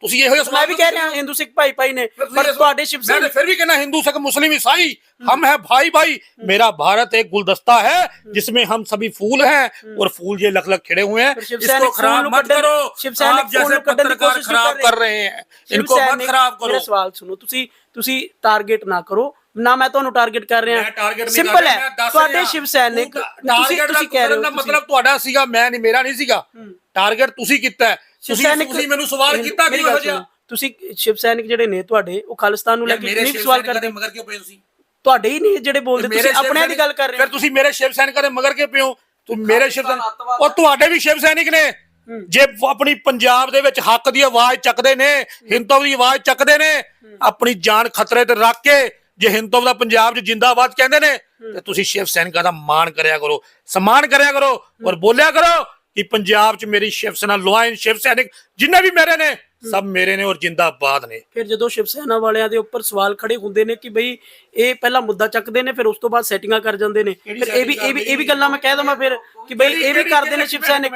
Speaker 2: ਤੁਸੀਂ ਇਹੋ ਜਿਹਾ ਸਵਾਲ
Speaker 1: ਮੈਂ ਵੀ ਕਹਿ ਰਿਹਾ ਹਿੰਦੂ ਸਿੱਖ ਭਾਈ ਭਾਈ ਨੇ
Speaker 2: ਤੁਸੀਂ
Speaker 1: ਪਰ
Speaker 2: ਇਹ-
Speaker 1: ਤੁਹਾਡੇ ਸ਼ਿਵ
Speaker 2: मैं तो
Speaker 1: ਸੈਨਿਕ
Speaker 2: फिर भी कहना हिंदू सिख मुस्लिम ईसाई हम है भाई भाई मेरा भारत एक गुलदस्ता है जिसमें हम सभी फूल हैं और फूल ये लख लख खिड़े हुए हैं
Speaker 1: पर शिव
Speaker 2: इसको
Speaker 1: सैनिक
Speaker 2: खराब
Speaker 1: फूल
Speaker 2: मत
Speaker 1: कड्ढन-
Speaker 2: करो
Speaker 1: शिव सैनिक
Speaker 2: आप जैसे
Speaker 1: फूल कड्ढन की
Speaker 2: पत्रकार
Speaker 1: कोशिश
Speaker 2: खराब
Speaker 1: कर
Speaker 2: कर रहे हैं
Speaker 1: ਸ਼ਿਵ
Speaker 2: इनको मत
Speaker 1: ਸੈਨਿਕ-
Speaker 2: खराब
Speaker 1: ਮੇਰਾ
Speaker 2: करो
Speaker 1: ਸਵਾਲ ਸੁਣੋ ਤੁਸੀਂ ਤੁਸੀਂ ਟਾਰਗੇਟ ਨਾ ਕਰੋ ਨਾ ਮੈਂ ਤੁਹਾਨੂੰ ਟਾਰਗੇਟ ਕਰ ਰਿਹਾ।
Speaker 2: ਮੈਂ target ਨਹੀਂ
Speaker 1: ਸਿੰਪਲ
Speaker 2: ਕਰ ਰਿਹਾ,
Speaker 1: ਹੈ।
Speaker 2: ਮੈਂ ਦੱਸ
Speaker 1: ਤੁਹਾਡੇ। ਸ਼ਿਵ ਸੈਨਿਕ ਤੁਸੀਂ ਤੁਸੀਂ ਕਹਿ ਰਹੇ ਹੋ
Speaker 2: ਮਤਲਬ ਤੁਹਾਡਾ ਸੀਗਾ ਮੈਂ ਨਹੀਂ ਮੇਰਾ ਨਹੀਂ ਸੀਗਾ। ਟਾਰਗੇਟ ਤੁਸੀਂ ਕੀਤਾ ਹੈ।
Speaker 1: ਸ਼ਿਵ
Speaker 2: ਤੁਸੀਂ
Speaker 1: ਸੈਨਿਕ
Speaker 2: ਤੁਸੀਂ ਮੈਨੂੰ ਸਵਾਲ ਕੀਤਾ
Speaker 1: ਮੇਰੀ
Speaker 2: ਕਿ
Speaker 1: ਗੱਲ
Speaker 2: ਹੋ
Speaker 1: ਤੁਸੀਂ ਸ਼ਿਵ ਸੈਨਿਕ ਜਿਹੜੇ ਨੇ ਤੁਹਾਡੇ ਉਹ ਖਾਲਿਸਤਾਨ ਨੂੰ ਲੈ ਕੇ ਨਹੀਂ
Speaker 2: ਸ਼ਿਵ
Speaker 1: ਸਵਾਲ ਕਰਦੇ
Speaker 2: ਦੇ ਮਗਰ ਕਿਉਂ ਪਏ ਤੁਸੀਂ?
Speaker 1: ਤੁਹਾਡੇ ਹੀ ਨਹੀਂ ਜਿਹੜੇ ਬੋਲਦੇ ਤੁਸੀਂ
Speaker 2: ਸ਼ਿਵ
Speaker 1: ਆਪਣਿਆਂ ਦੀ ਗੱਲ ਕਰ ਰਹੇ
Speaker 2: ਫਿਰ
Speaker 1: ਹੋ
Speaker 2: ਤੁਸੀਂ ਮੇਰੇ ਸ਼ਿਵ ਸੈਨਿਕਾਂ ਦੇ ਮਗਰ ਕੇ ਪਿਓ? ਤੂੰ ਮੇਰੇ ਸ਼ਿਵ ਸੈਨਿਕ ਉਹ ਤੁਹਾਡੇ ਵੀ ਸ਼ਿਵ ਸੈਨਿਕ ਨੇ। ਜੇ ਆਪਣੀ ਪੰਜਾਬ ਦੇ ਵਿੱਚ ਹੱਕ ਦੀ ਆਵਾਜ਼ ਚੱਕਦੇ ਨੇ ਹਿੰਦੂ ਦੀ ਆਵਾਜ਼ ਚੱਕਦੇ ਨੇ ਆਪਣੀ ਜਾਨ ਖਤਰੇ ਤੇ ਰੱਖ ਕੇ ਜੇ ਹਿੰਦੂ ਦਾ ਪੰਜਾਬ 'ਚ ਜਿੰਦਾਬਾਦ ਕਹਿੰਦੇ ਨੇ ਤੇ ਤੁਸੀਂ ਸ਼ਿਵ ਸੈਨਿਕਾਂ ਦਾ ਮਾਣ ਕਰਿਆ ਕਰੋ ਸਨਮਾਨ ਕਰਿਆ ਕਰੋ ਔਰ ਬੋਲਿਆ ਕਰੋ ਕਿ ਪੰਜਾਬ 'ਚ ਮੇਰੀ ਸ਼ਿਵ ਸੈਨਾ ਲੋਇਨ ਸ਼ਿਵ ਸੈਨਿਕ ਜਿੰਨੇ ਵੀ ਮੇਰੇ ਨੇ ਸਭ ਮੇਰੇ ਨੇ ਔਰ ਜਿੰਦਾਬਾਦ ਨੇ।
Speaker 1: ਫਿਰ ਜਦੋਂ ਸ਼ਿਵ ਸੈਨਾ ਵਾਲਿਆਂ ਦੇ ਉੱਪਰ ਸਵਾਲ ਖੜੇ ਹੁੰਦੇ ਨੇ ਕਿ ਬਈ ਇਹ ਪਹਿਲਾਂ ਮੁੱਦਾ ਚੱਕਦੇ ਨੇ ਫਿਰ ਉਸ ਤੋਂ ਬਾਅਦ ਸੈਟਿੰਗਾਂ ਕਰ ਜਾਂਦੇ ਨੇ। ਫਿਰ ਇਹ ਵੀ ਇਹ ਵੀ ਇਹ ਵੀ ਗੱਲਾਂ ਮੈਂ ਕਹਿ ਦਵਾਂ ਫਿਰ ਕਿ ਬਈ ਇਹ ਵੀ ਕਰਦੇ ਨੇ ਸ਼ਿਵ ਸੈਨਿਕ।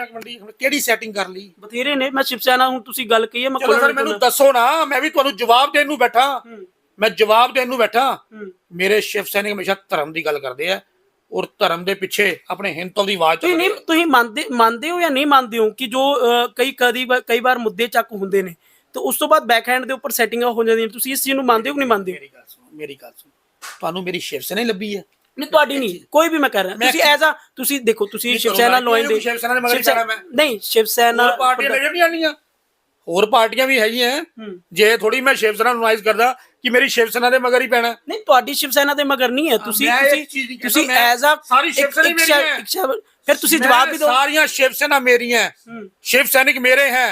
Speaker 2: ਕਿਹੜੀ ਸੈਟਿੰਗ ਕਰ ਲਈ?
Speaker 1: ਬਥੇਰੇ ਨੇ ਮੈਂ ਸ਼ਿਵ ਸੈਨਾ ਹੁਣ ਤੁਸੀਂ ਗੱਲ ਕਹੀ ਹੈ ਮੈਂ
Speaker 2: ਫਿਰ ਮੈਨੂੰ ਦੱਸੋ ਨਾ ਮੈਂ ਵੀ ਤੁਹਾਨੂੰ ਜਵਾਬ ਦੇਣ ਨੂੰ ਬੈਠਾ। ਮੈਂ ਜਵਾਬ ਦੇਣ ਨੂੰ ਬੈਠਾ। ਮੇਰੇ ਸ਼ਿਵ ਸੈਨਿਕ ਹਮੇਸ਼ਾ ਧਰਮ ਦੀ ਗੱਲ ਕਰਦੇ ਆ ਔਰ ਧਰਮ ਦੇ ਪਿੱਛੇ ਆਪਣੇ ਹਿੰਦੂ ਦੀ ਆਵਾਜ਼
Speaker 1: ਤੁਸੀਂ ਨਹੀਂ। ਤੁਸੀਂ ਮੰਨਦੇ ਮੰਨਦੇ ਹੋ ਜਾਂ ਨਹੀਂ ਮੰਨਦੇ ਹੋ ਕਿ ਜੋ ਕਈ ਕਦੀ ਕਈ ਵਾਰ ਮੁੱਦੇ ਚੱਕ ਹੁੰਦੇ ਨੇ। ਤੇ ਉਸ ਤੋਂ ਬਾਅਦ ਬੈਕਹੈਂਡ ਦੇ ਉੱਪਰ ਸੈਟਿੰਗਾਂ ਹੋ ਜਾਂਦੀਆਂ। ਤੁਸੀਂ ਇਸ ਚੀਜ਼ ਨੂੰ ਮੰਨਦੇ ਹੋ ਕਿ ਨਹੀਂ ਮੰਨਦੇ?
Speaker 2: ਮੇਰੀ ਗੱਲ ਸੁਣੋ ਮੇਰੀ ਗੱਲ ਸੁਣੋ। ਤੁਹਾਨੂੰ ਮੇਰੀ ਸ਼ਿਵ ਸੈਨਾ ਹੀ ਲੱਭੀ ਹੈ
Speaker 1: ਨਹੀਂ ਤੁਹਾਡੀ ਨਹੀਂ। ਕੋਈ ਵੀ ਮੈਂ ਕਰ ਰਿਹਾ। ਤੁਸੀਂ ਐਜ਼ ਆ ਤੁਸੀਂ ਦੇਖੋ ਤੁਸੀਂ ਸ਼ਿਵ ਸੈਨਾ ਲੋਇਨ ਦੇ
Speaker 2: ਸ਼ਿਵ ਸੈਨਾ ਦੇ ਮਗਰ ਮੈਂ?
Speaker 1: ਨਹੀਂ ਸ਼ਿਵ ਸੈਨਾ
Speaker 2: ਹੋਰ ਪਾਰਟੀਆਂ ਨਜ਼ਰ ਨਹੀਂ ਆਣੀਆਂ ਹੋਰ ਪਾਰਟੀਆਂ ਵੀ ਹੈਗੀਆਂ ਜੇ ਥੋੜੀ ਮੈਂ ਸ਼ਿਵ ਸੈਨਾ ਨੂੰ ਨਾਈਜ਼ ਕਰਦਾ ਕਿ ਮੇਰੀ ਸ਼ਿਵ ਸੈਨਾ ਦੇ ਮਗਰ ਹੀ ਪੈਣਾ
Speaker 1: ਨਹੀਂ ਤੁਹਾਡੀ ਸ਼ਿਵ ਸੈਨਾ ਦੇ ਮਗਰ ਨਹੀਂ ਹੈ ਤੁਸੀਂ
Speaker 2: ਮੈਂ ਇਸ
Speaker 1: ਤੁਸੀਂ
Speaker 2: ਚੀਜ਼ ਨਹੀਂ ਕਹਿੰਦਾ,
Speaker 1: ਤੁਸੀਂ
Speaker 2: ਮੈਂ-
Speaker 1: ਐਜ਼ ਆ
Speaker 2: ਸਾਰੀ ਸ਼ਿਵ ਸੈਨਾ ਹੀ ਮੇਰੀ ਹੈ।
Speaker 1: ਫਿਰ ਤੁਸੀਂ ਜਵਾਬ ਵੀ ਦਿਓ
Speaker 2: ਸਾਰੀਆਂ ਸ਼ਿਵ ਸੈਨਾ ਮੇਰੀਆਂ ਹੈ। शिव सैनिक मेरे हैं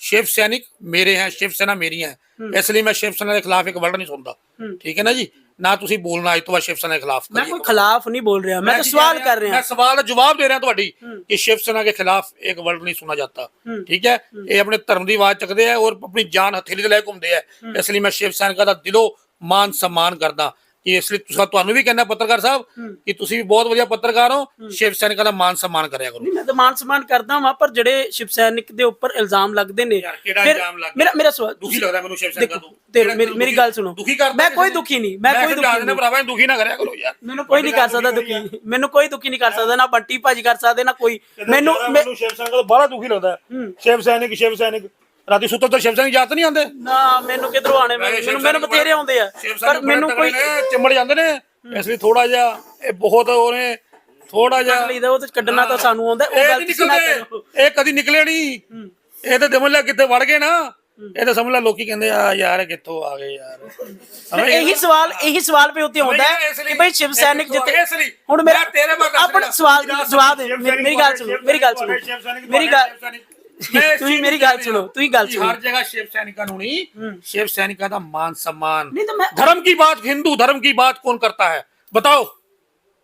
Speaker 2: शिव सैनिक मेरे हैं शिव सेना मेरी है इसलिए मैं शिव सेना के खिलाफ एक वर्ड नहीं सुनता ठीक है ना जी ਨਾ ਤੁਸੀਂ ਬੋਲਣਾ ਅੱਜ ਤੋਂ ਬਾਅਦ ਸ਼ਿਵ ਸੈਨਾ ਦੇ ਖਿਲਾਫ
Speaker 1: ਮੈਂ ਕੋਈ ਖਿਲਾਫ ਨਹੀਂ ਬੋਲ ਰਿਹਾ ਮੈਂ ਤਾਂ ਸਵਾਲ ਕਰ ਰਿਹਾ।
Speaker 2: ਮੈਂ ਸਵਾਲ ਦਾ ਜਵਾਬ ਦੇ ਰਿਹਾ ਤੁਹਾਡੀ ਕਿ ਸ਼ਿਵ ਸੈਨਾ ਦੇ ਖਿਲਾਫ ਇੱਕ ਵਰਡ ਨਹੀਂ ਸੁਣਾ ਜਾਂਦਾ। ਠੀਕ ਹੈ? ਇਹ ਆਪਣੇ ਧਰਮ ਦੀ ਆਵਾਜ਼ ਚੱਕਦੇ ਆ ਔਰ ਆਪਣੀ ਜਾਨ ਹਥੇਲੀ ਤੇ ਲੈ ਘੁੰਮਦੇ ਆ। ਇਸ ਲਈ ਮੈਂ ਸ਼ਿਵ ਸੈਨਿਕਾਂ ਦਾ ਦਿਲੋਂ ਮਾਨ ਸਨਮਾਨ ਕਰਦਾ। ਕਿ ਇਸ ਲਈ ਤੁਸੀਂ ਤੁਹਾਨੂੰ ਵੀ ਕਹਿੰਦਾ ਪੱਤਰਕਾਰ ਸਾਹਿਬ ਕਿ ਤੁਸੀਂ ਵੀ ਬਹੁਤ ਵਧੀਆ ਪੱਤਰਕਾਰ ਹੋ। ਸ਼ਿਵ ਸੈਨਿਕਾਂ ਦਾ ਮਾਨ ਸਨਮਾਨ ਕਰਿਆ ਕਰੋ।
Speaker 1: ਨਹੀਂ ਮੈਂ ਤਾਂ ਮਾਨ ਸਨਮਾਨ ਕਰਦਾ ਹਾਂ ਪਰ ਜਿਹੜੇ ਸ਼ਿਵ ਸੈਨਿਕ ਦੇ ਉੱਪਰ ਇਲਜ਼ਾਮ ਲੱਗਦੇ ਨੇ
Speaker 2: ਕਿਹੜਾ
Speaker 1: ਫਿਰ
Speaker 2: ਇਲਜ਼ਾਮ ਲੱਗਦਾ?
Speaker 1: ਮੇਰਾ ਮੇਰਾ ਸਵਾਲ
Speaker 2: ਦੁਖੀ ਲੱਗਦਾ ਮੈਨੂੰ ਸ਼ਿਵ ਸੈਨਿਕਾਂ ਤੋਂ।
Speaker 1: ਮੇਰੀ ਮੇਰੀ ਗੱਲ ਸੁਣੋ।
Speaker 2: ਦੁਖੀ ਕਰਦਾ
Speaker 1: ਮੈਂ ਕੋਈ ਦੁਖੀ ਨਹੀਂ ਮੈਂ ਕੋਈ ਦੁਖੀ ਨਹੀਂ।
Speaker 2: ਭਰਾਵਾ ਦੁਖੀ ਨਾ ਕਰਿਆ ਕਰੋ ਯਾਰ।
Speaker 1: ਮੈਨੂੰ ਕੋਈ ਨਹੀਂ ਕਰ ਸਕਦਾ ਦੁਖੀ। ਮੈਨੂੰ ਕੋਈ ਦੁਖੀ ਨਹੀਂ ਕਰ ਸਕਦਾ ਨਾ ਬੰਟੀ ਭਾਜੀ ਕਰ ਸਕਦੇ ਨਾ ਕੋਈ। ਮੈਨੂੰ
Speaker 2: ਸ਼ਿਵ ਸੈਨਿਕ ਦਾ ਬੜਾ ਦੁਖੀ ਲੱਗਦਾ। ਸ਼ਿਵ ਸੈਨਿਕ ਸ਼ਿਵ ਸੈਨਿਕ। ਰਾਤੀ ਸੁੱਤੇ ਤਾਂ ਸ਼ਿਵ ਸੈਨਿਕ ਯਾਦ ਨਹੀਂ ਆਉਂਦੇ?
Speaker 1: ਨਾ ਮੈਨੂੰ ਕਿਧਰੋਂ ਆਣੇ ਮੈਨੂੰ ਮੈਨੂੰ ਬਥੇਰੇ ਆਉਂਦੇ ਆ। ਪਰ ਮੈਨੂੰ ਕੋਈ
Speaker 2: ਚਿੰਮੜ ਜਾਂਦੇ ਨੇ। ਇਸ ਲਈ ਥੋੜਾ ਜਿਹਾ ਇਹ ਬਹੁਤ ਉਹਨੇ ਥੋੜਾ ਜਿਹਾ
Speaker 1: ਲਈਦਾ ਉਹ ਤੇ ਕੱਢਣਾ ਤਾਂ ਸਾਨੂੰ ਆਉਂਦਾ ਉਹ ਗੱਲ ਕਰੋ।
Speaker 2: ਇਹ ਕਦੀ ਨਿਕਲੇ ਨਹੀਂ। ਇਹ ਤਾਂ ਸਮਝ ਲੈ ਕਿੱਥੇ ਵੜ ਗਏ ਨਾ। ਇਹ ਤਾਂ ਸਮਝ ਲੈ ਲੋਕੀ ਕਹਿੰਦੇ ਆ ਯਾਰ ਕਿੱਥੋਂ ਆ ਗਏ ਯਾਰ?
Speaker 1: ਇਹੀ ਸਵਾਲ ਇਹੀ ਸਵਾਲ ਪੇ ਉੱਤੇ
Speaker 2: ਲਈ-
Speaker 1: ਕਿ ਭਾਈ ਸ਼ਿਵ ਸੈਨਿਕ ਜਿੱਤੇ ਹੁਣ ਮੇਰਾ
Speaker 2: ਤੇਰੇ
Speaker 1: ਆਪਣਾ। ਸਵਾਲ
Speaker 2: ਸ਼ਿਵ
Speaker 1: ਜਵਾਬ ਦੇ ਮੇਰੀ ਗੱਲ ਸੁਣੋ ਮੇਰੀ ਗੱਲ ਸੁਣੋ। ਮੇਰੀ ਗੱਲ ਤੁਸੀਂ
Speaker 2: ਚੀਜ਼
Speaker 1: ਮੇਰੀ
Speaker 2: ਨੂੰ
Speaker 1: ਗੱਲ
Speaker 2: ਕਹਿ
Speaker 1: ਸੁਣੋ
Speaker 2: ਰਿਹਾ
Speaker 1: ਤੁਸੀਂ ਗੱਲ
Speaker 2: कि
Speaker 1: ਸੁਣੋ
Speaker 2: हर जगह शिव सैनिका नहीं शिव सैनिका का मान सम्मान
Speaker 1: नहीं तो मैं-
Speaker 2: धर्म की बात हिंदू धर्म की बात कौन करता है बताओ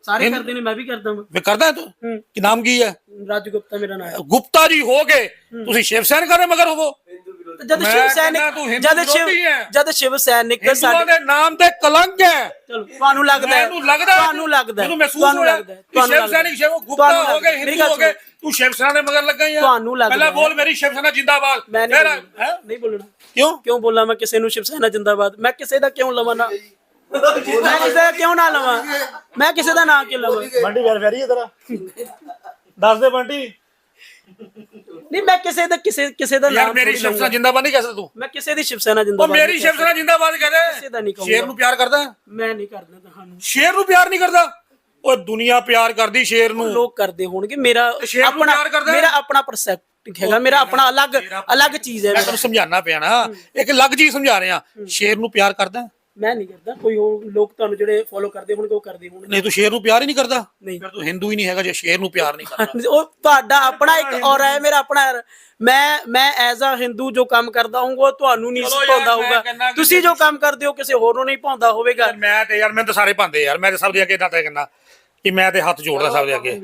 Speaker 1: ਸਾਰੇ ਕਰਦੇ ਨੇ ਮੈਂ ਵੀ ਕਰਦਾ ਹਾਂ
Speaker 2: वे करता है तो कि नाम की है
Speaker 1: ਰਾਜੂ ਗੁਪਤਾ ਮੇਰਾ ਨਾਮ ਹੈ
Speaker 2: गुप्ता जी हो गए ਤੁਸੀਂ शिव सैनिका ਦੇ ਮਗਰ ਹੋਵੋ
Speaker 1: ਤੇ ਜਦ
Speaker 2: ਮੈਂ
Speaker 1: ਸ਼ਿਵ
Speaker 2: ਕਹਿੰਦਾ
Speaker 1: ਸੈਨਿਕ
Speaker 2: ਹਿੰਦੂ
Speaker 1: ਜਦ ਸ਼ਿਵ
Speaker 2: ਵਿਰੋਧੀ ਹੈ।
Speaker 1: ਜਦ ਸ਼ਿਵ ਸੈਨਿਕ
Speaker 2: ਹਿੰਦੂਆਂ
Speaker 1: ਸਾਡੇ
Speaker 2: ਦੇ ਨਾਮ ਤੇ ਕਲੰਕ ਹੈ।
Speaker 1: ਚਲੋ ਤੁਹਾਨੂੰ ਲੱਗਦਾ ਹੈ।
Speaker 2: ਮੈਨੂੰ ਲੱਗਦਾ ਹੈ-
Speaker 1: ਤੁਹਾਨੂੰ ਲੱਗਦਾ ਹੈ।
Speaker 2: ਮੈਨੂੰ ਮਹਿਸੂਸ
Speaker 1: ਤੁਹਾਨੂੰ
Speaker 2: ਹੋਇਆ
Speaker 1: ਲੱਗਦਾ ਹੈ।
Speaker 2: ਕਿ
Speaker 1: ਤੁਹਾਨੂੰ
Speaker 2: ਸ਼ਿਵ
Speaker 1: ਲੱਗਦਾ।
Speaker 2: ਸੈਨਿਕ ਸ਼ਿਵ ਗੁਪਤਾ
Speaker 1: ਤੁਹਾਨੂੰ
Speaker 2: ਹੋ ਗਏ।
Speaker 1: ਮੇਰੀ
Speaker 2: ਹਿੰਦੂ
Speaker 1: ਗੱਲ
Speaker 2: ਹੋ ਗਏ।
Speaker 1: ਸੁਣੋ।
Speaker 2: ਤੂੰ ਸ਼ਿਵ ਸੈਨਾ ਦੇ ਮਗਰ ਲੱਗਾ ਹੀ ਆ।
Speaker 1: ਤੁਹਾਨੂੰ ਲੱਗਦਾ
Speaker 2: ਪਹਿਲਾਂ
Speaker 1: ਹੈ।
Speaker 2: ਬੋਲ ਮੇਰੀ ਸ਼ਿਵ ਸੈਨਾ ਜਿੰਦਾਬਾਦ।
Speaker 1: ਮੈਂ ਨਹੀਂ
Speaker 2: ਫਿਰ
Speaker 1: ਬੋਲਣਾ।
Speaker 2: ਹੈਂ?
Speaker 1: ਨਹੀਂ ਬੋਲਣਾ।
Speaker 2: ਕਿਉਂ?
Speaker 1: ਕਿਉਂ ਬੋਲਾਂ? ਮੈਂ ਕਿਸੇ ਨੂੰ ਸ਼ਿਵ ਸੈਨਾ ਜਿੰਦਾਬਾਦ ਮੈਂ ਕਿਸੇ ਦਾ ਕਿਉਂ ਲਵਾਂ ਨਾ? ਮੈਂ ਕਿਸੇ ਦਾ ਕਿਉਂ ਨਾ ਲਵਾਂ? ਮੈਂ ਕਿਸੇ ਦਾ ਨਾਂ ਕਿਉਂ ਲਵਾਂ?
Speaker 2: ਬੰਟੀ ਵੈਰ ਵੈਰੀ ਹੈ ਤੇਰਾ। ਦੱਸ ਦੇ ਬੰਟੀ।
Speaker 1: ਨਹੀਂ ਮੈਂ ਕਿਸੇ ਦਾ ਕਿਸੇ ਕਿਸੇ ਦਾ
Speaker 2: ਯਾਰ
Speaker 1: ਨਾਮ
Speaker 2: ਮੇਰੀ
Speaker 1: ਥੋੜ੍ਹੀ
Speaker 2: ਸ਼ਿਵ ਸੈਨਾ
Speaker 1: ਲਊਂਗਾ।
Speaker 2: ਜਿੰਦਾਬਾਦ ਨਹੀਂ ਕਹਿ ਸਕਦਾ ਤੂੰ।
Speaker 1: ਮੈਂ ਕਿਸੇ ਦੀ ਸ਼ਿਵ ਸੈਨਾ
Speaker 2: ਉਹ
Speaker 1: ਜਿੰਦਾਬਾਦ
Speaker 2: ਮੇਰੀ
Speaker 1: ਨਹੀਂ
Speaker 2: ਸ਼ਿਵ ਸੈਨਾ ਜਿੰਦਾਬਾਦ
Speaker 1: ਕਿਸੇ ਦਾ
Speaker 2: ਕਹਦੇ
Speaker 1: ਨਹੀਂ ਕਹੂੰਗਾ।
Speaker 2: ਸ਼ੇਰ ਨੂੰ ਪਿਆਰ ਕਰਦਾ?
Speaker 1: ਮੈਂ ਨਹੀਂ ਕਰਦਾ ਤੁਹਾਨੂੰ
Speaker 2: ਸ਼ੇਰ ਨੂੰ ਪਿਆਰ ਨਹੀਂ ਕਰਦਾ? ਉਹ ਦੁਨੀਆ ਪਿਆਰ ਕਰਦੀ ਸ਼ੇਰ ਨੂੰ।
Speaker 1: ਲੋਕ ਕਰਦੇ ਹੋਣਗੇ। ਮੇਰਾ
Speaker 2: ਸ਼ੇਰ ਨੂੰ
Speaker 1: ਆਪਣਾ
Speaker 2: ਪਿਆਰ ਕਰਦਾ? ਹੈ?
Speaker 1: ਮੇਰਾ ਆਪਣਾ ਪਰਸੈਪਟ ਹੈਗਾ। ਮੇਰਾ ਆਪਣਾ ਅਲੱਗ ਅਲੱਗ ਚੀਜ਼ ਹੈ
Speaker 2: ਮੈਂ
Speaker 1: ਮੇਰਾ।
Speaker 2: ਤੁਹਾਨੂੰ ਸਮਝਾਉਣਾ ਪਿਆ ਨਾ। ਇੱਕ ਅਲੱਗ ਚੀਜ਼ ਸਮਝਾ ਰਿਹਾ। ਸ਼ੇਰ ਨੂੰ ਪਿਆਰ ਕਰਦਾ?
Speaker 1: ਮੈਂ ਨਹੀਂ ਕਰਦਾ। ਕੋਈ ਹੋਰ ਲੋਕ ਤੁਹਾਨੂੰ ਜਿਹੜੇ ਫੋਲੋ ਕਰਦੇ ਹੋਣਗੇ ਉਹ ਕਰਦੇ ਹੋਣਗੇ।
Speaker 2: ਨਹੀਂ ਤੂੰ ਸ਼ੇਰ ਨੂੰ ਪਿਆਰ ਹੀ ਨਹੀਂ ਕਰਦਾ?
Speaker 1: ਨਹੀਂ।
Speaker 2: ਫਿਰ ਤੂੰ ਹਿੰਦੂ ਹੀ ਨਹੀਂ ਹੈਗਾ ਜੇ ਸ਼ੇਰ ਨੂੰ ਪਿਆਰ ਨਹੀਂ ਕਰਦਾ।
Speaker 1: ਉਹ ਤੁਹਾਡਾ ਆਪਣਾ ਇੱਕ ਔਰ ਹੈ ਮੇਰਾ ਆਪਣਾ ਹੈ। ਮੈਂ ਮੈਂ ਐਜ਼ ਅ ਹਿੰਦੂ ਜੋ ਕੰਮ ਕਰਦਾ ਹੂੰ ਉਹ ਤੁਹਾਨੂੰ ਨਹੀਂ
Speaker 2: ਚਲੋ ਯਾਰ,
Speaker 1: ਪਾਉਂਦਾ
Speaker 2: ਮੈਂ
Speaker 1: ਹੋਊਗਾ।
Speaker 2: ਕਹਿੰਦਾ ਕਿ
Speaker 1: ਤੁਸੀਂ ਜੋ ਕੰਮ ਕਰਦੇ ਹੋ ਕਿਸੇ ਹੋਰ ਨੂੰ ਨਹੀਂ ਪਾਉਂਦਾ ਹੋਵੇਗਾ।
Speaker 2: ਯਾਰ ਮੈਂ ਤੇ ਯਾਰ ਮੈਂ ਤਾਂ ਸਾਰੇ ਪਾਉਂਦੇ ਯਾਰ। ਮੈਂ ਤੇ ਸਭ ਦੇ ਅੱਗੇ ਤਾਂ ਕਹਿੰਦਾ ਕਿ ਮੈਂ ਤੇ ਹੱਥ ਜੋੜਦਾ ਸਭ ਦੇ ਅੱਗੇ।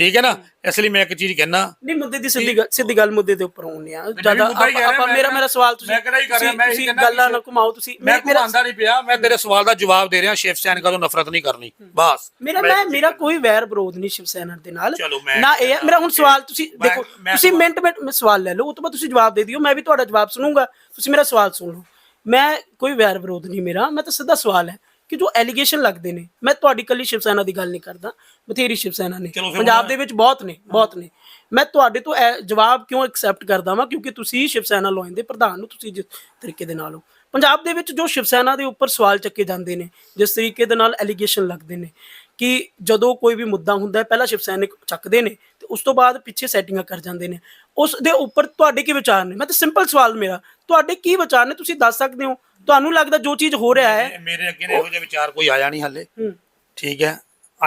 Speaker 2: ਠੀਕ ਹੈ ਨਾ? ਇਸ ਲਈ ਮੈਂ ਇੱਕ ਚੀਜ਼ ਕਹਿਣਾ
Speaker 1: ਨਹੀਂ ਮੁੱਦੇ ਦੀ ਸਿੱਧੀ ਗੱਲ ਸਿੱਧੀ ਗੱਲ ਮੁੱਦੇ ਦੇ ਉੱਪਰ ਹੋਣੀ ਆ। ਜ਼ਿਆਦਾ
Speaker 2: ਮੁੱਦਾ ਹੀ ਕਹਿ ਰਿਹਾ,
Speaker 1: ਆਪਾਂ
Speaker 2: ਮੈਂ
Speaker 1: ਮੇਰਾ ਮੇਰਾ ਸਵਾਲ ਤੁਸੀਂ
Speaker 2: ਮੈਂ ਕਿਹੜਾ ਹੀ ਕਰ ਰਿਹਾ,
Speaker 1: ਤੁਸੀਂ-
Speaker 2: ਮੈਂ ਇਹੀ
Speaker 1: ਤੁਸੀਂ
Speaker 2: ਕਹਿਣਾ
Speaker 1: ਗੱਲਾਂ ਨਾ ਘੁਮਾਓ। ਤੁਸੀਂ
Speaker 2: ਮੈਂ
Speaker 1: ਮੇਰਾ
Speaker 2: ਘੁਮਾਉਂਦਾ ਨਹੀਂ ਪਿਆ ਮੈਂ ਤੇਰੇ ਸਵਾਲ ਦਾ ਜਵਾਬ ਦੇ ਰਿਹਾ ਸ਼ਿਵ ਸੈਨਿਕਾਂ ਤੋਂ ਨਫ਼ਰਤ ਨਹੀਂ ਕਰਨੀ। ਬਸ।
Speaker 1: ਮੇਰਾ ਮੈਂ ਮੇਰਾ ਕੋਈ ਵੈਰ ਵਿਰੋਧ ਨਹੀਂ ਸ਼ਿਵ ਸੈਨਾ ਦੇ ਨਾਲ।
Speaker 2: ਚਲੋ ਮੈਂ-
Speaker 1: ਨਾ ਇਹ ਹੈ, ਮੇਰਾ ਹੁਣ ਸਵਾਲ ਤੁਸੀਂ
Speaker 2: ਮੈਂ-
Speaker 1: ਦੇਖੋ
Speaker 2: ਮੈਂ
Speaker 1: ਤੁਸੀਂ
Speaker 2: ਸਵਾਲ-
Speaker 1: ਮਿੰਟ ਮਿੰਟ ਮੈਂ ਸਵਾਲ ਲੈ ਲਓ ਉਸ ਤੋਂ ਬਾਅਦ ਤੁਸੀਂ ਜਵਾਬ ਦੇ ਦਿਓ ਮੈਂ ਵੀ ਤੁਹਾਡਾ ਜਵਾਬ ਸੁਣੂੰਗਾ। ਤੁਸੀਂ ਮੇਰਾ ਸਵਾਲ ਸੁਣ ਲਓ। ਮੈਂ ਕੋਈ ਵੈਰ ਵਿਰੋਧ ਨਹੀਂ ਮੇਰਾ ਮੈਂ ਤਾਂ ਸਿੱਧਾ ਸਵਾਲ ਹੈ। ਕਿ ਜੋ ਐਲੀਗੇਸ਼ਨ ਲੱਗਦੇ ਨੇ। ਮੈਂ ਤੁਹਾਡੀ ਕੱਲੀ ਸ਼ਿਵ ਸੈਨਾ ਦੀ ਗੱਲ ਨਹੀਂ ਕਰਦਾ ਬਥੇਰੀ ਸ਼ਿਵ ਸੈਨਾ ਨੇ।
Speaker 2: ਚਲੋ ਫਿਰ
Speaker 1: ਪੰਜਾਬ ਦੇ ਵਿੱਚ ਬਹੁਤ ਨੇ ਬਹੁਤ ਨੇ। ਮੈਂ ਤੁਹਾਡੇ ਤੋਂ ਇਹ ਜਵਾਬ ਕਿਉਂ ਐਕਸੈਪਟ ਕਰਦਾ ਵਾਂ? ਕਿਉਂਕਿ ਤੁਸੀਂ ਸ਼ਿਵ ਸੈਨਾ ਲੋਇਨ ਦੇ ਪ੍ਰਧਾਨ ਨੂੰ ਤੁਸੀਂ ਜਿਸ ਤਰੀਕੇ ਦੇ ਨਾਲ ਹੋ। ਪੰਜਾਬ ਦੇ ਵਿੱਚ ਜੋ ਸ਼ਿਵ ਸੈਨਾ ਦੇ ਉੱਪਰ ਸਵਾਲ ਚੱਕੇ ਜਾਂਦੇ ਨੇ ਜਿਸ ਤਰੀਕੇ ਦੇ ਨਾਲ ਐਲੀਗੇਸ਼ਨ ਲੱਗਦੇ ਨੇ ਕਿ ਜਦੋਂ ਕੋਈ ਵੀ ਮੁੱਦਾ ਹੁੰਦਾ ਹੈ ਪਹਿਲਾਂ ਸ਼ਿਵ ਸੈਨਿਕ ਚੱਕਦੇ ਨੇ ਤੇ ਉਸ ਤੋਂ ਬਾਅਦ ਪਿੱਛੇ ਸੈਟਿੰਗਾਂ ਕਰ ਜਾਂਦੇ ਨੇ। ਉਸ ਦੇ ਉੱਪਰ ਤੁਹਾਡੇ ਕੀ ਵਿਚਾਰ ਨੇ? ਮੈਂ ਤਾਂ ਸਿੰਪਲ ਸਵਾਲ ਮੇਰਾ ਤੁਹਾਡੇ ਕੀ ਵਿਚਾਰ ਨੇ? ਤੁਸੀਂ ਦੱਸ ਸਕਦੇ ਹੋ। ਤੁਹਾਨੂੰ ਲੱਗਦਾ ਜੋ ਚੀਜ਼ ਹੋ ਰਿਹਾ ਹੈ?
Speaker 2: ਮੇਰੇ ਅੱਗੇ ਨੇ ਇਹੋ ਜਿਹੇ ਵਿਚਾਰ ਕੋਈ ਆਇਆ ਨਹੀਂ ਹਾਲੇ।
Speaker 1: ਹੂੰ,
Speaker 2: ਠੀਕ ਹੈ।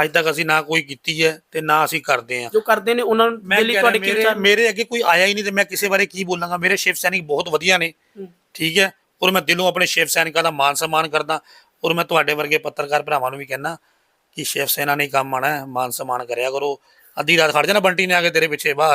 Speaker 2: ਅੱਜ ਤੱਕ ਅਸੀਂ ਨਾ ਕੋਈ ਕੀਤੀ ਹੈ ਤੇ ਨਾ ਅਸੀਂ ਕਰਦੇ ਹਾਂ।
Speaker 1: ਜੋ ਕਰਦੇ ਨੇ ਉਹਨਾਂ ਦੇ ਲਈ ਤੁਹਾਡੇ ਕੀ ਵਿਚਾਰ?
Speaker 2: ਮੇਰੇ ਅੱਗੇ ਕੋਈ ਆਇਆ ਹੀ ਨਹੀਂ ਤੇ ਮੈਂ ਕਿਸੇ ਬਾਰੇ ਕੀ ਬੋਲਾਂਗਾ? ਮੇਰੇ ਸ਼ਿਵ ਸੈਨਿਕ ਬਹੁਤ ਵਧੀਆ ਨੇ। ਠੀਕ ਹੈ। ਔਰ ਮੈਂ ਦਿਲੋਂ ਆਪਣੇ ਸ਼ਿਵ ਸੈਨਿਕਾਂ ਦਾ ਮਾਨ ਸਨਮਾਨ ਕਰਦਾ। ਔਰ ਮੈਂ ਤੁਹਾਡੇ ਵਰਗੇ ਪੱਤਰਕਾਰ ਭਰਾਵਾਂ ਨੂੰ ਵੀ ਕਹਿਣਾ ਕਿ ਸ਼ਿਵ ਸੈਨਾ ਨੇ ਕੰਮ ਆਣਾ ਮਾਨ ਸਨਮਾਨ ਕਰਿਆ ਕਰੋ। ਅੱਧੀ ਰਾਤ ਖੜ ਜਾਣਾ ਬੰਟੀ ਨੇ ਆ ਕੇ ਤੇਰੇ ਪਿੱਛੇ ਬਸ।